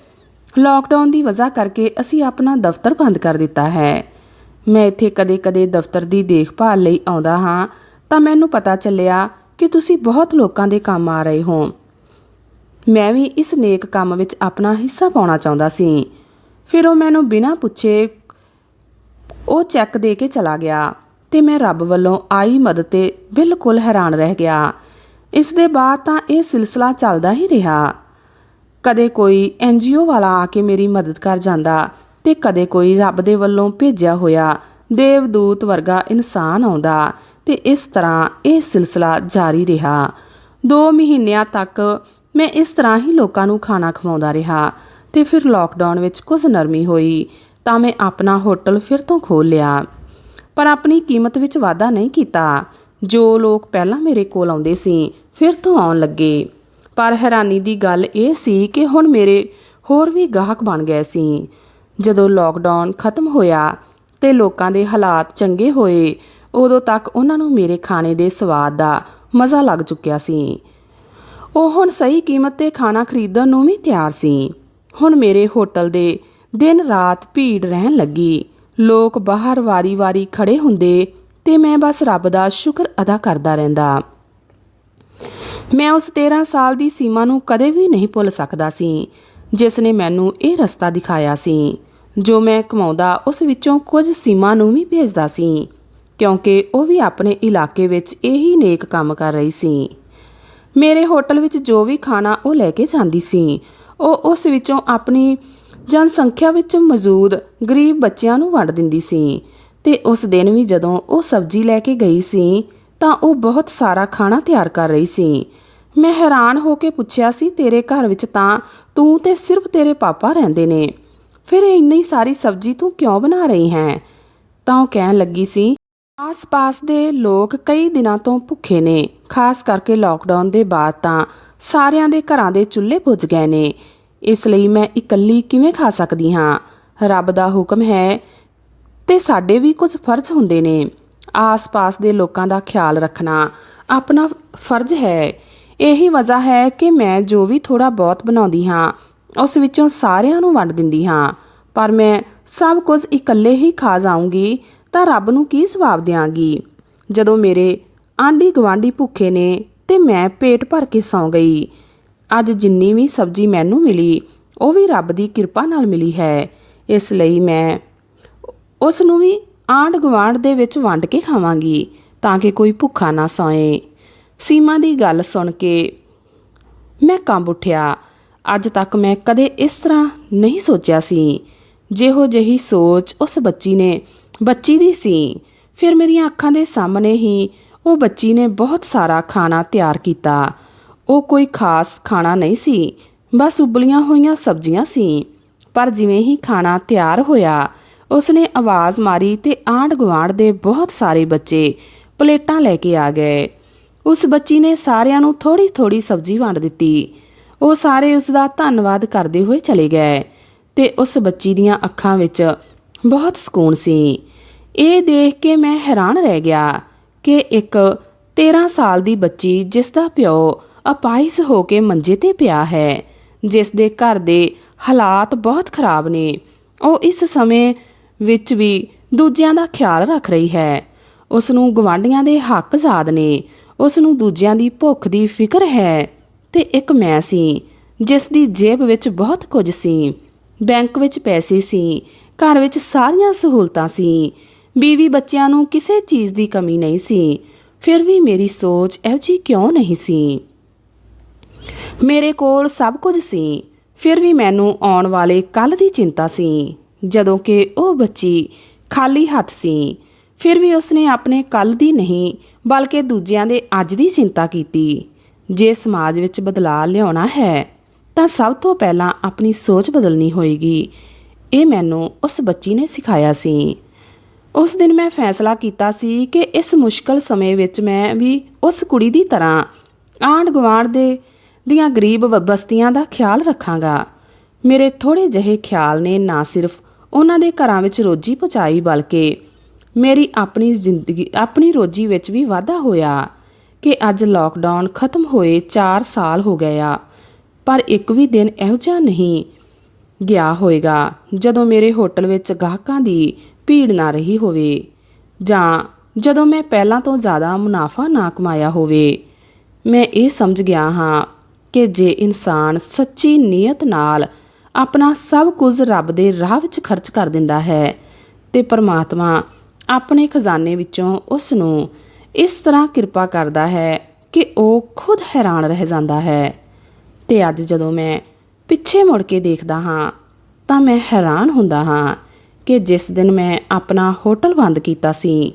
ਲਾਕਡਾਊਨ ਦੀ ਵਜ੍ਹਾ ਕਰਕੇ ਅਸੀਂ ਆਪਣਾ ਦਫ਼ਤਰ ਬੰਦ ਕਰ ਦਿੱਤਾ ਹੈ। ਮੈਂ ਇੱਥੇ ਕਦੇ-ਕਦੇ ਦਫ਼ਤਰ ਦੀ ਦੇਖਭਾਲ ਲਈ ਆਉਂਦਾ ਹਾਂ, ਤਾਂ ਮੈਨੂੰ ਪਤਾ ਚੱਲਿਆ ਕਿ ਤੁਸੀਂ ਬਹੁਤ ਲੋਕਾਂ ਦੇ ਕੰਮ ਆ ਰਹੇ ਹੋ। ਮੈਂ ਵੀ ਇਸ ਨੇਕ ਕੰਮ ਵਿੱਚ ਆਪਣਾ ਹਿੱਸਾ ਪਾਉਣਾ ਚਾਹੁੰਦਾ ਸੀ। ਫਿਰ ਉਹ ਮੈਨੂੰ ਬਿਨਾਂ ਪੁੱਛੇ ਉਹ ਚੈੱਕ ਦੇ ਕੇ ਚਲਾ ਗਿਆ ਤੇ ਮੈਂ ਰੱਬ ਵੱਲੋਂ ਆਈ ਮਦਦ ਤੇ ਬਿਲਕੁਲ ਹੈਰਾਨ ਰਹਿ ਗਿਆ। ਇਸ ਦੇ ਬਾਅਦ ਤਾਂ ਇਹ ਸਿਲਸਿਲਾ ਚੱਲਦਾ ਹੀ ਰਿਹਾ। ਕਦੇ ਕੋਈ ਐਨਜੀਓ ਵਾਲਾ ਆ ਕੇ ਮੇਰੀ ਮਦਦ ਕਰ ਜਾਂਦਾ ਤੇ ਕਦੇ ਕੋਈ ਰੱਬ ਦੇ ਵੱਲੋਂ ਭੇਜਿਆ ਹੋਇਆ ਦੇਵਦੂਤ ਵਰਗਾ ਇਨਸਾਨ ਆਉਂਦਾ ਤੇ ਇਸ ਤਰ੍ਹਾਂ ਇਹ ਸਿਲਸਿਲਾ ਜਾਰੀ ਰਿਹਾ। 2 ਮਹੀਨਿਆਂ ਤੱਕ ਮੈਂ ਇਸ ਤਰ੍ਹਾਂ ਹੀ ਲੋਕਾਂ ਨੂੰ ਖਾਣਾ ਖਵਾਉਂਦਾ ਰਿਹਾ ਤੇ ਫਿਰ ਲਾਕਡਾਊਨ ਵਿੱਚ ਕੁਝ ਨਰਮੀ ਹੋਈ ਤਾਂ ਮੈਂ ਆਪਣਾ ਹੋਟਲ ਫਿਰ ਤੋਂ ਖੋਲ੍ਹ ਲਿਆ। ਪਰ ਆਪਣੀ ਕੀਮਤ ਵਿੱਚ ਵਾਧਾ ਨਹੀਂ ਕੀਤਾ। ਜੋ ਲੋਕ ਪਹਿਲਾਂ ਮੇਰੇ ਕੋਲ ਆਉਂਦੇ ਸੀ ਫਿਰ ਤੋਂ ਆਉਣ ਲੱਗੇ। ਪਰ ਹੈਰਾਨੀ ਦੀ ਗੱਲ ਇਹ ਸੀ ਕਿ ਹੁਣ ਮੇਰੇ ਹੋਰ ਵੀ ਗਾਹਕ ਬਣ ਗਏ ਸੀ। ਜਦੋਂ ਲਾਕਡਾਊਨ ਖਤਮ ਹੋਇਆ ਤੇ ਲੋਕਾਂ ਦੇ ਹਾਲਾਤ ਚੰਗੇ ਹੋਏ, ਉਦੋਂ ਤੱਕ ਉਹਨਾਂ ਨੂੰ ਮੇਰੇ ਖਾਣੇ ਦੇ ਸਵਾਦ ਦਾ ਮਜ਼ਾ ਲੱਗ ਚੁੱਕਿਆ ਸੀ। ਉਹ ਹੁਣ ਸਹੀ ਕੀਮਤ ਤੇ ਖਾਣਾ ਖਰੀਦਣ ਨੂੰ ਵੀ ਤਿਆਰ ਸੀ। ਹੁਣ ਮੇਰੇ ਹੋਟਲ ਦੇ ਦਿਨ ਰਾਤ ਭੀੜ ਰਹਿਣ ਲੱਗੀ। ਲੋਕ ਬਾਹਰ ਵਾਰੀ-ਵਾਰੀ ਖੜੇ ਹੁੰਦੇ ਤੇ ਮੈਂ ਬਸ ਰੱਬ ਦਾ ਸ਼ੁਕਰ ਅਦਾ ਕਰਦਾ ਰਹਿੰਦਾ। ਮੈਂ ਉਸ 13 ਸਾਲ ਦੀ ਸੀਮਾ ਨੂੰ ਕਦੇ ਵੀ ਨਹੀਂ ਭੁੱਲ ਸਕਦਾ ਸੀ, ਜਿਸ ਨੇ ਮੈਨੂੰ ਇਹ ਰਸਤਾ ਦਿਖਾਇਆ ਸੀ, ਜੋ ਮੈਂ ਕਮਾਉਂਦਾ ਉਸ ਵਿੱਚੋਂ ਕੁਝ ਸੀਮਾ ਨੂੰ ਵੀ ਭੇਜਦਾ ਸੀ, ਕਿਉਂਕਿ ਉਹ ਵੀ ਆਪਣੇ ਇਲਾਕੇ ਵਿੱਚ ਇਹੀ ਨੇਕ ਕੰਮ ਕਰ ਰਹੀ ਸੀ। ਮੇਰੇ ਹੋਟਲ ਵਿੱਚ ਜੋ ਵੀ ਖਾਣਾ ਉਹ ਲੈ ਕੇ ਜਾਂਦੀ ਸੀ, ਉਹ ਉਸ ਵਿੱਚੋਂ ਆਪਣੀ ਜਨਸੰਖਿਆ ਵਿੱਚ ਮੌਜੂਦ ਗਰੀਬ ਬੱਚਿਆਂ ਨੂੰ ਵੰਡ ਦਿੰਦੀ ਸੀ, ਤੇ ਉਸ ਦਿਨ ਵੀ ਜਦੋਂ ਉਹ ਸਬਜ਼ੀ ਲੈ ਕੇ ਗਈ ਸੀ ਤਾਂ ਉਹ ਬਹੁਤ ਸਾਰਾ ਖਾਣਾ ਤਿਆਰ ਕਰ ਰਹੀ ਸੀ। ਮੈਂ ਹੈਰਾਨ ਹੋ ਕੇ ਪੁੱਛਿਆ ਸੀ, ਤੇਰੇ ਘਰ ਵਿੱਚ ਤਾਂ ਤੂੰ ਤੇ ਸਿਰਫ ਤੇਰੇ ਪਾਪਾ ਰਹਿੰਦੇ ਨੇ। ਫਿਰ ਇੰਨੀ ਸਾਰੀ ਸਬਜ਼ੀ ਤੂੰ ਕਿਉਂ ਬਣਾ ਰਹੀ ਹੈ? ਤਾਂ ਉਹ ਕਹਿਣ ਲੱਗੀ ਸੀ, ਆਸ-ਪਾਸ ਦੇ ਲੋਕ ਕਈ ਦਿਨਾਂ ਤੋਂ ਭੁੱਖੇ ਨੇ। ਖਾਸ ਕਰਕੇ ਲਾਕਡਾਊਨ ਦੇ ਬਾਅਦ ਤਾਂ ਸਾਰਿਆਂ ਦੇ ਘਰਾਂ ਦੇ ਚੁੱਲ੍ਹੇ ਬੁਝ ਗਏ ਨੇ। ਇਸ ਲਈ ਮੈਂ ਇਕੱਲੀ ਕਿਵੇਂ ਖਾ ਸਕਦੀ ਹਾਂ? ਰੱਬ ਦਾ ਹੁਕਮ ਹੈ ਤੇ ਸਾਡੇ ਵੀ ਕੁਝ ਫਰਜ਼ ਹੁੰਦੇ ਨੇ। ਆਸ-ਪਾਸ ਦੇ ਲੋਕਾਂ ਦਾ ਖਿਆਲ ਰੱਖਣਾ ਆਪਣਾ ਫਰਜ਼ ਹੈ। ਇਹੀ ਵਜ੍ਹਾ ਹੈ ਕਿ ਮੈਂ ਜੋ ਵੀ ਥੋੜਾ ਬਹੁਤ ਬਣਾਉਂਦੀ ਹਾਂ, ਉਸ ਵਿੱਚੋਂ ਸਾਰਿਆਂ ਨੂੰ ਵੰਡ ਦਿੰਦੀ ਹਾਂ। ਪਰ ਮੈਂ ਸਭ ਕੁਝ ਇਕੱਲੇ ਹੀ ਖਾ ਜਾਊਂਗੀ ਤਾਂ ਰੱਬ ਨੂੰ ਕੀ ਜਵਾਬ ਦਿਆਂਗੀ? ਜਦੋਂ ਮੇਰੇ ਆਂਢੀ ਗਵਾਂਢੀ ਭੁੱਖੇ ਨੇ ਤੇ ਮੈਂ ਪੇਟ ਭਰ ਕੇ ਸੌਂ ਗਈ, ਅੱਜ ਜਿੰਨੀ ਵੀ ਸਬਜ਼ੀ ਮੈਨੂੰ ਮਿਲੀ, ਉਹ ਵੀ ਰੱਬ ਦੀ ਕਿਰਪਾ ਨਾਲ ਮਿਲੀ ਹੈ। ਇਸ ਲਈ ਮੈਂ ਉਸ ਨੂੰ ਵੀ ਆਂਢ ਗੁਆਂਢ ਦੇ ਵਿੱਚ ਵੰਡ ਕੇ ਖਾਵਾਂਗੀ ਤਾਂ ਕਿ ਕੋਈ ਭੁੱਖਾ ਨਾ ਸੌਏ। ਸੀਮਾ ਦੀ ਗੱਲ ਸੁਣ ਕੇ ਮੈਂ ਕੰਬ ਉੱਠਿਆ। ਅੱਜ ਤੱਕ ਮੈਂ ਕਦੇ ਇਸ ਤਰ੍ਹਾਂ ਨਹੀਂ ਸੋਚਿਆ ਸੀ। ਜਿਹੋ ਜਿਹੀ ਸੋਚ ਉਸ ਬੱਚੀ ਨੇ ਬੱਚੀ ਦੀ ਸੀ। ਫਿਰ ਮੇਰੀਆਂ ਅੱਖਾਂ ਦੇ ਸਾਹਮਣੇ ਹੀ ਉਹ ਬੱਚੀ ਨੇ ਬਹੁਤ ਸਾਰਾ ਖਾਣਾ ਤਿਆਰ ਕੀਤਾ। ਉਹ ਕੋਈ ਖਾਸ ਖਾਣਾ ਨਹੀਂ ਸੀ, ਬਸ ਉਬਲੀਆਂ ਹੋਈਆਂ ਸਬਜ਼ੀਆਂ ਸੀ। ਪਰ ਜਿਵੇਂ ਹੀ ਖਾਣਾ ਤਿਆਰ ਹੋਇਆ ਉਸਨੇ ਆਵਾਜ਼ ਮਾਰੀ ਤੇ ਆਂਢ ਗੁਆਂਢ ਦੇ ਬਹੁਤ ਸਾਰੇ ਬੱਚੇ ਪਲੇਟਾਂ ਲੈ ਕੇ ਆ ਗਏ। ਉਸ ਬੱਚੀ ਨੇ ਸਾਰਿਆਂ ਨੂੰ ਥੋੜੀ ਥੋੜੀ ਸਬਜ਼ੀ ਵੰਡ ਦਿੱਤੀ। ਉਹ ਸਾਰੇ ਉਸ ਦਾ ਧੰਨਵਾਦ ਕਰਦੇ ਹੋਏ ਚਲੇ ਗਏ ਤੇ ਉਸ ਬੱਚੀ ਦੀਆਂ ਅੱਖਾਂ ਵਿੱਚ ਬਹੁਤ ਸਕੂਨ ਸੀ। ਇਹ ਦੇਖ ਕੇ ਮੈਂ ਹੈਰਾਨ ਰਹਿ ਗਿਆ ਕਿ ਇੱਕ 13 ਸਾਲ ਦੀ ਬੱਚੀ ਜਿਸ ਦਾ ਪਿਓ ਅਪਾਇਸ ਹੋ ਕੇ ਮੰਜੇ ਤੇ ਪਿਆ ਹੈ, ਜਿਸ ਦੇ ਘਰ ਦੇ ਹਾਲਾਤ ਬਹੁਤ ਖਰਾਬ ਨੇ, ਉਹ ਇਸ ਸਮੇਂ ਵਿੱਚ ਵੀ ਦੂਜਿਆਂ ਦਾ ਖਿਆਲ ਰੱਖ ਰਹੀ ਹੈ। ਉਸ ਨੂੰ ਗਵਾਂਢੀਆਂ ਦੇ ਹੱਕ ਯਾਦ ਨੇ। ਉਸ ਨੂੰ ਦੂਜਿਆਂ ਦੀ ਭੁੱਖ ਦੀ ਫਿਕਰ ਹੈ। ਤੇ ਇੱਕ ਮੈਂ ਸੀ, ਜਿਸ ਦੀ ਜੇਬ ਵਿੱਚ ਬਹੁਤ ਕੁਝ ਸੀ। ਬੈਂਕ ਵਿੱਚ ਪੈਸੇ ਸੀ, ਘਰ ਵਿੱਚ ਸਾਰੀਆਂ ਸਹੂਲਤਾਂ ਸੀ। ਬੀਵੀ ਬੱਚਿਆਂ ਨੂੰ ਕਿਸੇ ਚੀਜ਼ ਦੀ ਕਮੀ ਨਹੀਂ ਸੀ। ਫਿਰ ਵੀ ਮੇਰੀ ਸੋਚ ਇਹੋ ਜਿਹੀ ਕਿਉਂ ਨਹੀਂ ਸੀ? ਮੇਰੇ ਕੋਲ ਸਭ ਕੁਝ ਸੀ। ਫਿਰ ਵੀ ਮੈਨੂੰ ਆਉਣ ਵਾਲੇ ਕੱਲ ਦੀ ਚਿੰਤਾ ਸੀ। ਜਦੋਂ ਕਿ ਉਹ ਬੱਚੀ ਖਾਲੀ ਹੱਥ ਸੀ। ਫਿਰ ਵੀ ਉਸਨੇ ਆਪਣੇ ਕੱਲ ਦੀ ਨਹੀਂ, ਬਲਕਿ ਦੂਜਿਆਂ ਦੇ ਅੱਜ ਦੀ ਚਿੰਤਾ ਕੀਤੀ। ਜੇ ਸਮਾਜ ਵਿੱਚ ਬਦਲਾਅ ਲਿਆਉਣਾ ਹੈ, ਤਾਂ ਸਭ ਤੋਂ ਪਹਿਲਾਂ ਆਪਣੀ ਸੋਚ ਬਦਲਣੀ ਹੋਏਗੀ। ਇਹ ਮੈਨੂੰ ਉਸ ਬੱਚੀ ਨੇ ਸਿਖਾਇਆ ਸੀ। ਉਸ ਦਿਨ ਮੈਂ ਫੈਸਲਾ ਕੀਤਾ ਸੀ ਕਿ ਇਸ ਮੁਸ਼ਕਲ ਸਮੇਂ ਵਿੱਚ ਮੈਂ ਵੀ ਉਸ ਕੁੜੀ ਦੀ ਤਰ੍ਹਾਂ ਆਂਢ ਗੁਆਂਢ ਦੇ ਦੀਆਂ ਗਰੀਬ ਬਸਤੀਆਂ ਦਾ ਖਿਆਲ ਰੱਖਾਂਗਾ। ਮੇਰੇ ਥੋੜੇ ਜਿਹੇ ਖਿਆਲ ਨੇ ਨਾ ਸਿਰਫ ਉਹਨਾਂ ਦੇ ਘਰਾਂ ਵਿੱਚ ਰੋਜੀ ਪਹੁੰਚਾਈ, ਬਲਕਿ ਮੇਰੀ ਆਪਣੀ ਜ਼ਿੰਦਗੀ, ਆਪਣੀ ਰੋਜੀ ਵਿੱਚ ਵੀ ਵਾਧਾ ਹੋਇਆ ਕਿ ਅੱਜ ਲੋਕਡਾਊਨ ਖਤਮ ਹੋਏ 4 ਸਾਲ ਹੋ ਗਏ ਆ। ਪਰ ਇੱਕ ਵੀ ਦਿਨ ਇਹੋ ਜਿਹਾ ਨਹੀਂ ਗਿਆ ਹੋਏਗਾ ਜਦੋਂ ਮੇਰੇ ਹੋਟਲ ਵਿੱਚ ਗਾਹਕਾਂ ਦੀ ਭੀੜ ਨਾ ਰਹੀ ਹੋਵੇ ਜਾਂ ਜਦੋਂ ਮੈਂ ਪਹਿਲਾਂ ਤੋਂ ਜ਼ਿਆਦਾ ਮੁਨਾਫਾ ਨਾ ਕਮਾਇਆ ਹੋਵੇ। ਮੈਂ ਇਹ ਸਮਝ ਗਿਆ ਹਾਂ ਕਿ ਜੇ ਇਨਸਾਨ ਸੱਚੀ ਨੀਅਤ ਨਾਲ ਆਪਣਾ ਸਭ ਕੁਝ ਰੱਬ ਦੇ ਰਾਹ ਵਿੱਚ ਖਰਚ ਕਰ ਦਿੰਦਾ ਹੈ ਤੇ ਪਰਮਾਤਮਾ ਆਪਣੇ ਖਜ਼ਾਨੇ ਵਿੱਚੋਂ ਉਸ ਨੂੰ ਇਸ ਤਰ੍ਹਾਂ ਕਿਰਪਾ ਕਰਦਾ ਹੈ ਕਿ ਉਹ ਖੁਦ ਹੈਰਾਨ ਰਹਿ ਜਾਂਦਾ ਹੈ। ਤੇ ਅੱਜ ਜਦੋਂ ਮੈਂ ਪਿੱਛੇ ਮੁੜ ਕੇ ਦੇਖਦਾ ਹਾਂ, ਤਾਂ ਮੈਂ ਹੈਰਾਨ ਹੁੰਦਾ ਹਾਂ ਕਿ ਜਿਸ ਦਿਨ ਮੈਂ ਆਪਣਾ ਹੋਟਲ ਬੰਦ ਕੀਤਾ ਸੀ,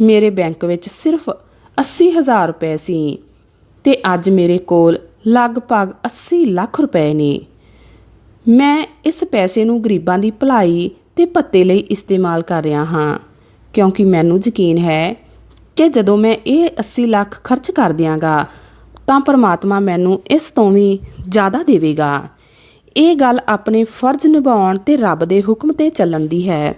ਮੇਰੇ ਬੈਂਕ ਵਿੱਚ ਸਿਰਫ 80000 ਰੁਪਏ ਸੀ ਤੇ ਅੱਜ ਮੇਰੇ ਕੋਲ ਲਗਭਗ 80 ਲੱਖ ਰੁਪਏ ਨੇ। ਮੈਂ ਇਸ ਪੈਸੇ ਨੂੰ ਗਰੀਬਾਂ ਦੀ ਭਲਾਈ ਤੇ ਭੱਤੇ ਲਈ ਇਸਤੇਮਾਲ ਕਰ ਰਿਹਾ ਹਾਂ, ਕਿਉਂਕਿ ਮੈਨੂੰ ਯਕੀਨ ਹੈ ਕਿ ਜਦੋਂ ਮੈਂ ਇਹ 80 ਲੱਖ ਖਰਚ ਕਰ ਦਿਆਂਗਾ, ਤਾਂ ਪਰਮਾਤਮਾ ਮੈਨੂੰ ਇਸ ਤੋਂ ਵੀ ਜ਼ਿਆਦਾ ਦੇਵੇਗਾ। ਇਹ ਗੱਲ ਆਪਣੇ ਫਰਜ਼ ਨਿਭਾਉਣ ਤੇ ਰੱਬ ਦੇ ਹੁਕਮ ਤੇ ਚੱਲਣ ਦੀ ਹੈ।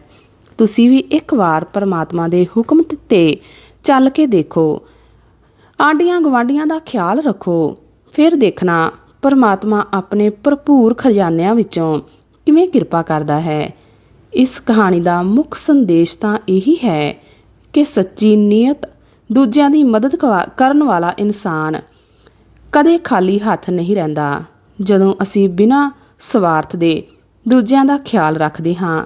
ਤੁਸੀਂ ਵੀ ਇੱਕ ਵਾਰ ਪਰਮਾਤਮਾ ਦੇ ਹੁਕਮ ਤੇ ਚੱਲ ਕੇ ਦੇਖੋ। ਆਂਡੀਆਂ ਗਵਾਂਡੀਆਂ ਦਾ ਖਿਆਲ ਰੱਖੋ। ਫਿਰ ਦੇਖਣਾ ਪਰਮਾਤਮਾ ਆਪਣੇ ਭਰਪੂਰ ਖਜ਼ਾਨਿਆਂ ਵਿੱਚੋਂ ਕਿਵੇਂ ਕਿਰਪਾ ਕਰਦਾ ਹੈ? ਇਸ ਕਹਾਣੀ ਦਾ ਮੁੱਖ ਸੰਦੇਸ਼ ਤਾਂ ਇਹੀ ਹੈ ਕਿ ਸੱਚੀ ਨੀਅਤ ਦੂਜਿਆਂ ਦੀ ਮਦਦ ਕਵਾ- ਕਰਨ ਵਾਲਾ ਇਨਸਾਨ ਕਦੇ ਖਾਲੀ ਹੱਥ ਨਹੀਂ ਰਹਿੰਦਾ। ਜਦੋਂ ਅਸੀਂ ਬਿਨਾਂ ਸਵਾਰਥ ਦੇ ਦੂਜਿਆਂ ਦਾ ਖਿਆਲ ਰੱਖਦੇ ਹਾਂ,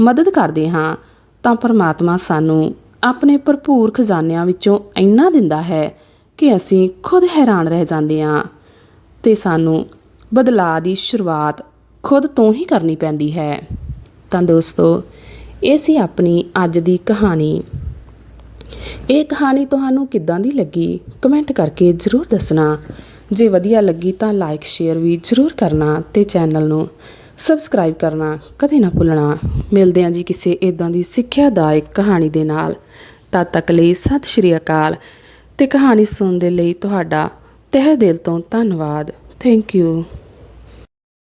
ਮਦਦ ਕਰਦੇ ਹਾਂ, ਤਾਂ ਪਰਮਾਤਮਾ ਸਾਨੂੰ ਆਪਣੇ ਭਰਪੂਰ ਖਜ਼ਾਨਿਆਂ ਵਿੱਚੋਂ ਇੰਨਾ ਦਿੰਦਾ ਹੈ ਕਿ ਅਸੀਂ ਖੁਦ ਹੈਰਾਨ ਰਹਿ ਜਾਂਦੇ ਹਾਂ। ਤੇ ਸਾਨੂੰ ਬਦਲਾਅ ਦੀ ਸ਼ੁਰੂਆਤ ਖੁਦ ਤੋਂ ਹੀ ਕਰਨੀ ਪੈਂਦੀ ਹੈ। ਤਾਂ ਦੋਸਤੋ, ਇਹ ਸੀ ਆਪਣੀ ਅੱਜ ਦੀ ਕਹਾਣੀ। ਇਹ ਕਹਾਣੀ ਤੁਹਾਨੂੰ ਕਿੱਦਾਂ ਦੀ ਲੱਗੀ? ਕਮੈਂਟ ਕਰਕੇ ਜ਼ਰੂਰ ਦੱਸਣਾ। ਜੇ ਵਧੀਆ ਲੱਗੀ ਤਾਂ ਲਾਈਕ, ਸ਼ੇਅਰ ਵੀ ਜ਼ਰੂਰ ਕਰਨਾ ਤੇ ਚੈਨਲ ਨੂੰ ਸਬਸਕ੍ਰਾਈਬ ਕਰਨਾ ਕਦੇ ਨਾ ਭੁੱਲਣਾ। ਮਿਲਦੇ ਹਾਂ ਜੀ ਕਿਸੇ ਇਦਾਂ ਦੀ ਸਿੱਖਿਆਦਾਇਕ ਕਹਾਣੀ ਦੇ ਨਾਲ। ਤਦ ਤੱਕ ਲਈ ਸਤਿ ਸ਼੍ਰੀ ਅਕਾਲ ਤੇ ਕਹਾਣੀ ਸੁਣਨ ਦੇ ਲਈ ਤੁਹਾਡਾ ਤਹਿ ਦਿਲ ਤੋਂ ਧੰਨਵਾਦ। Thank you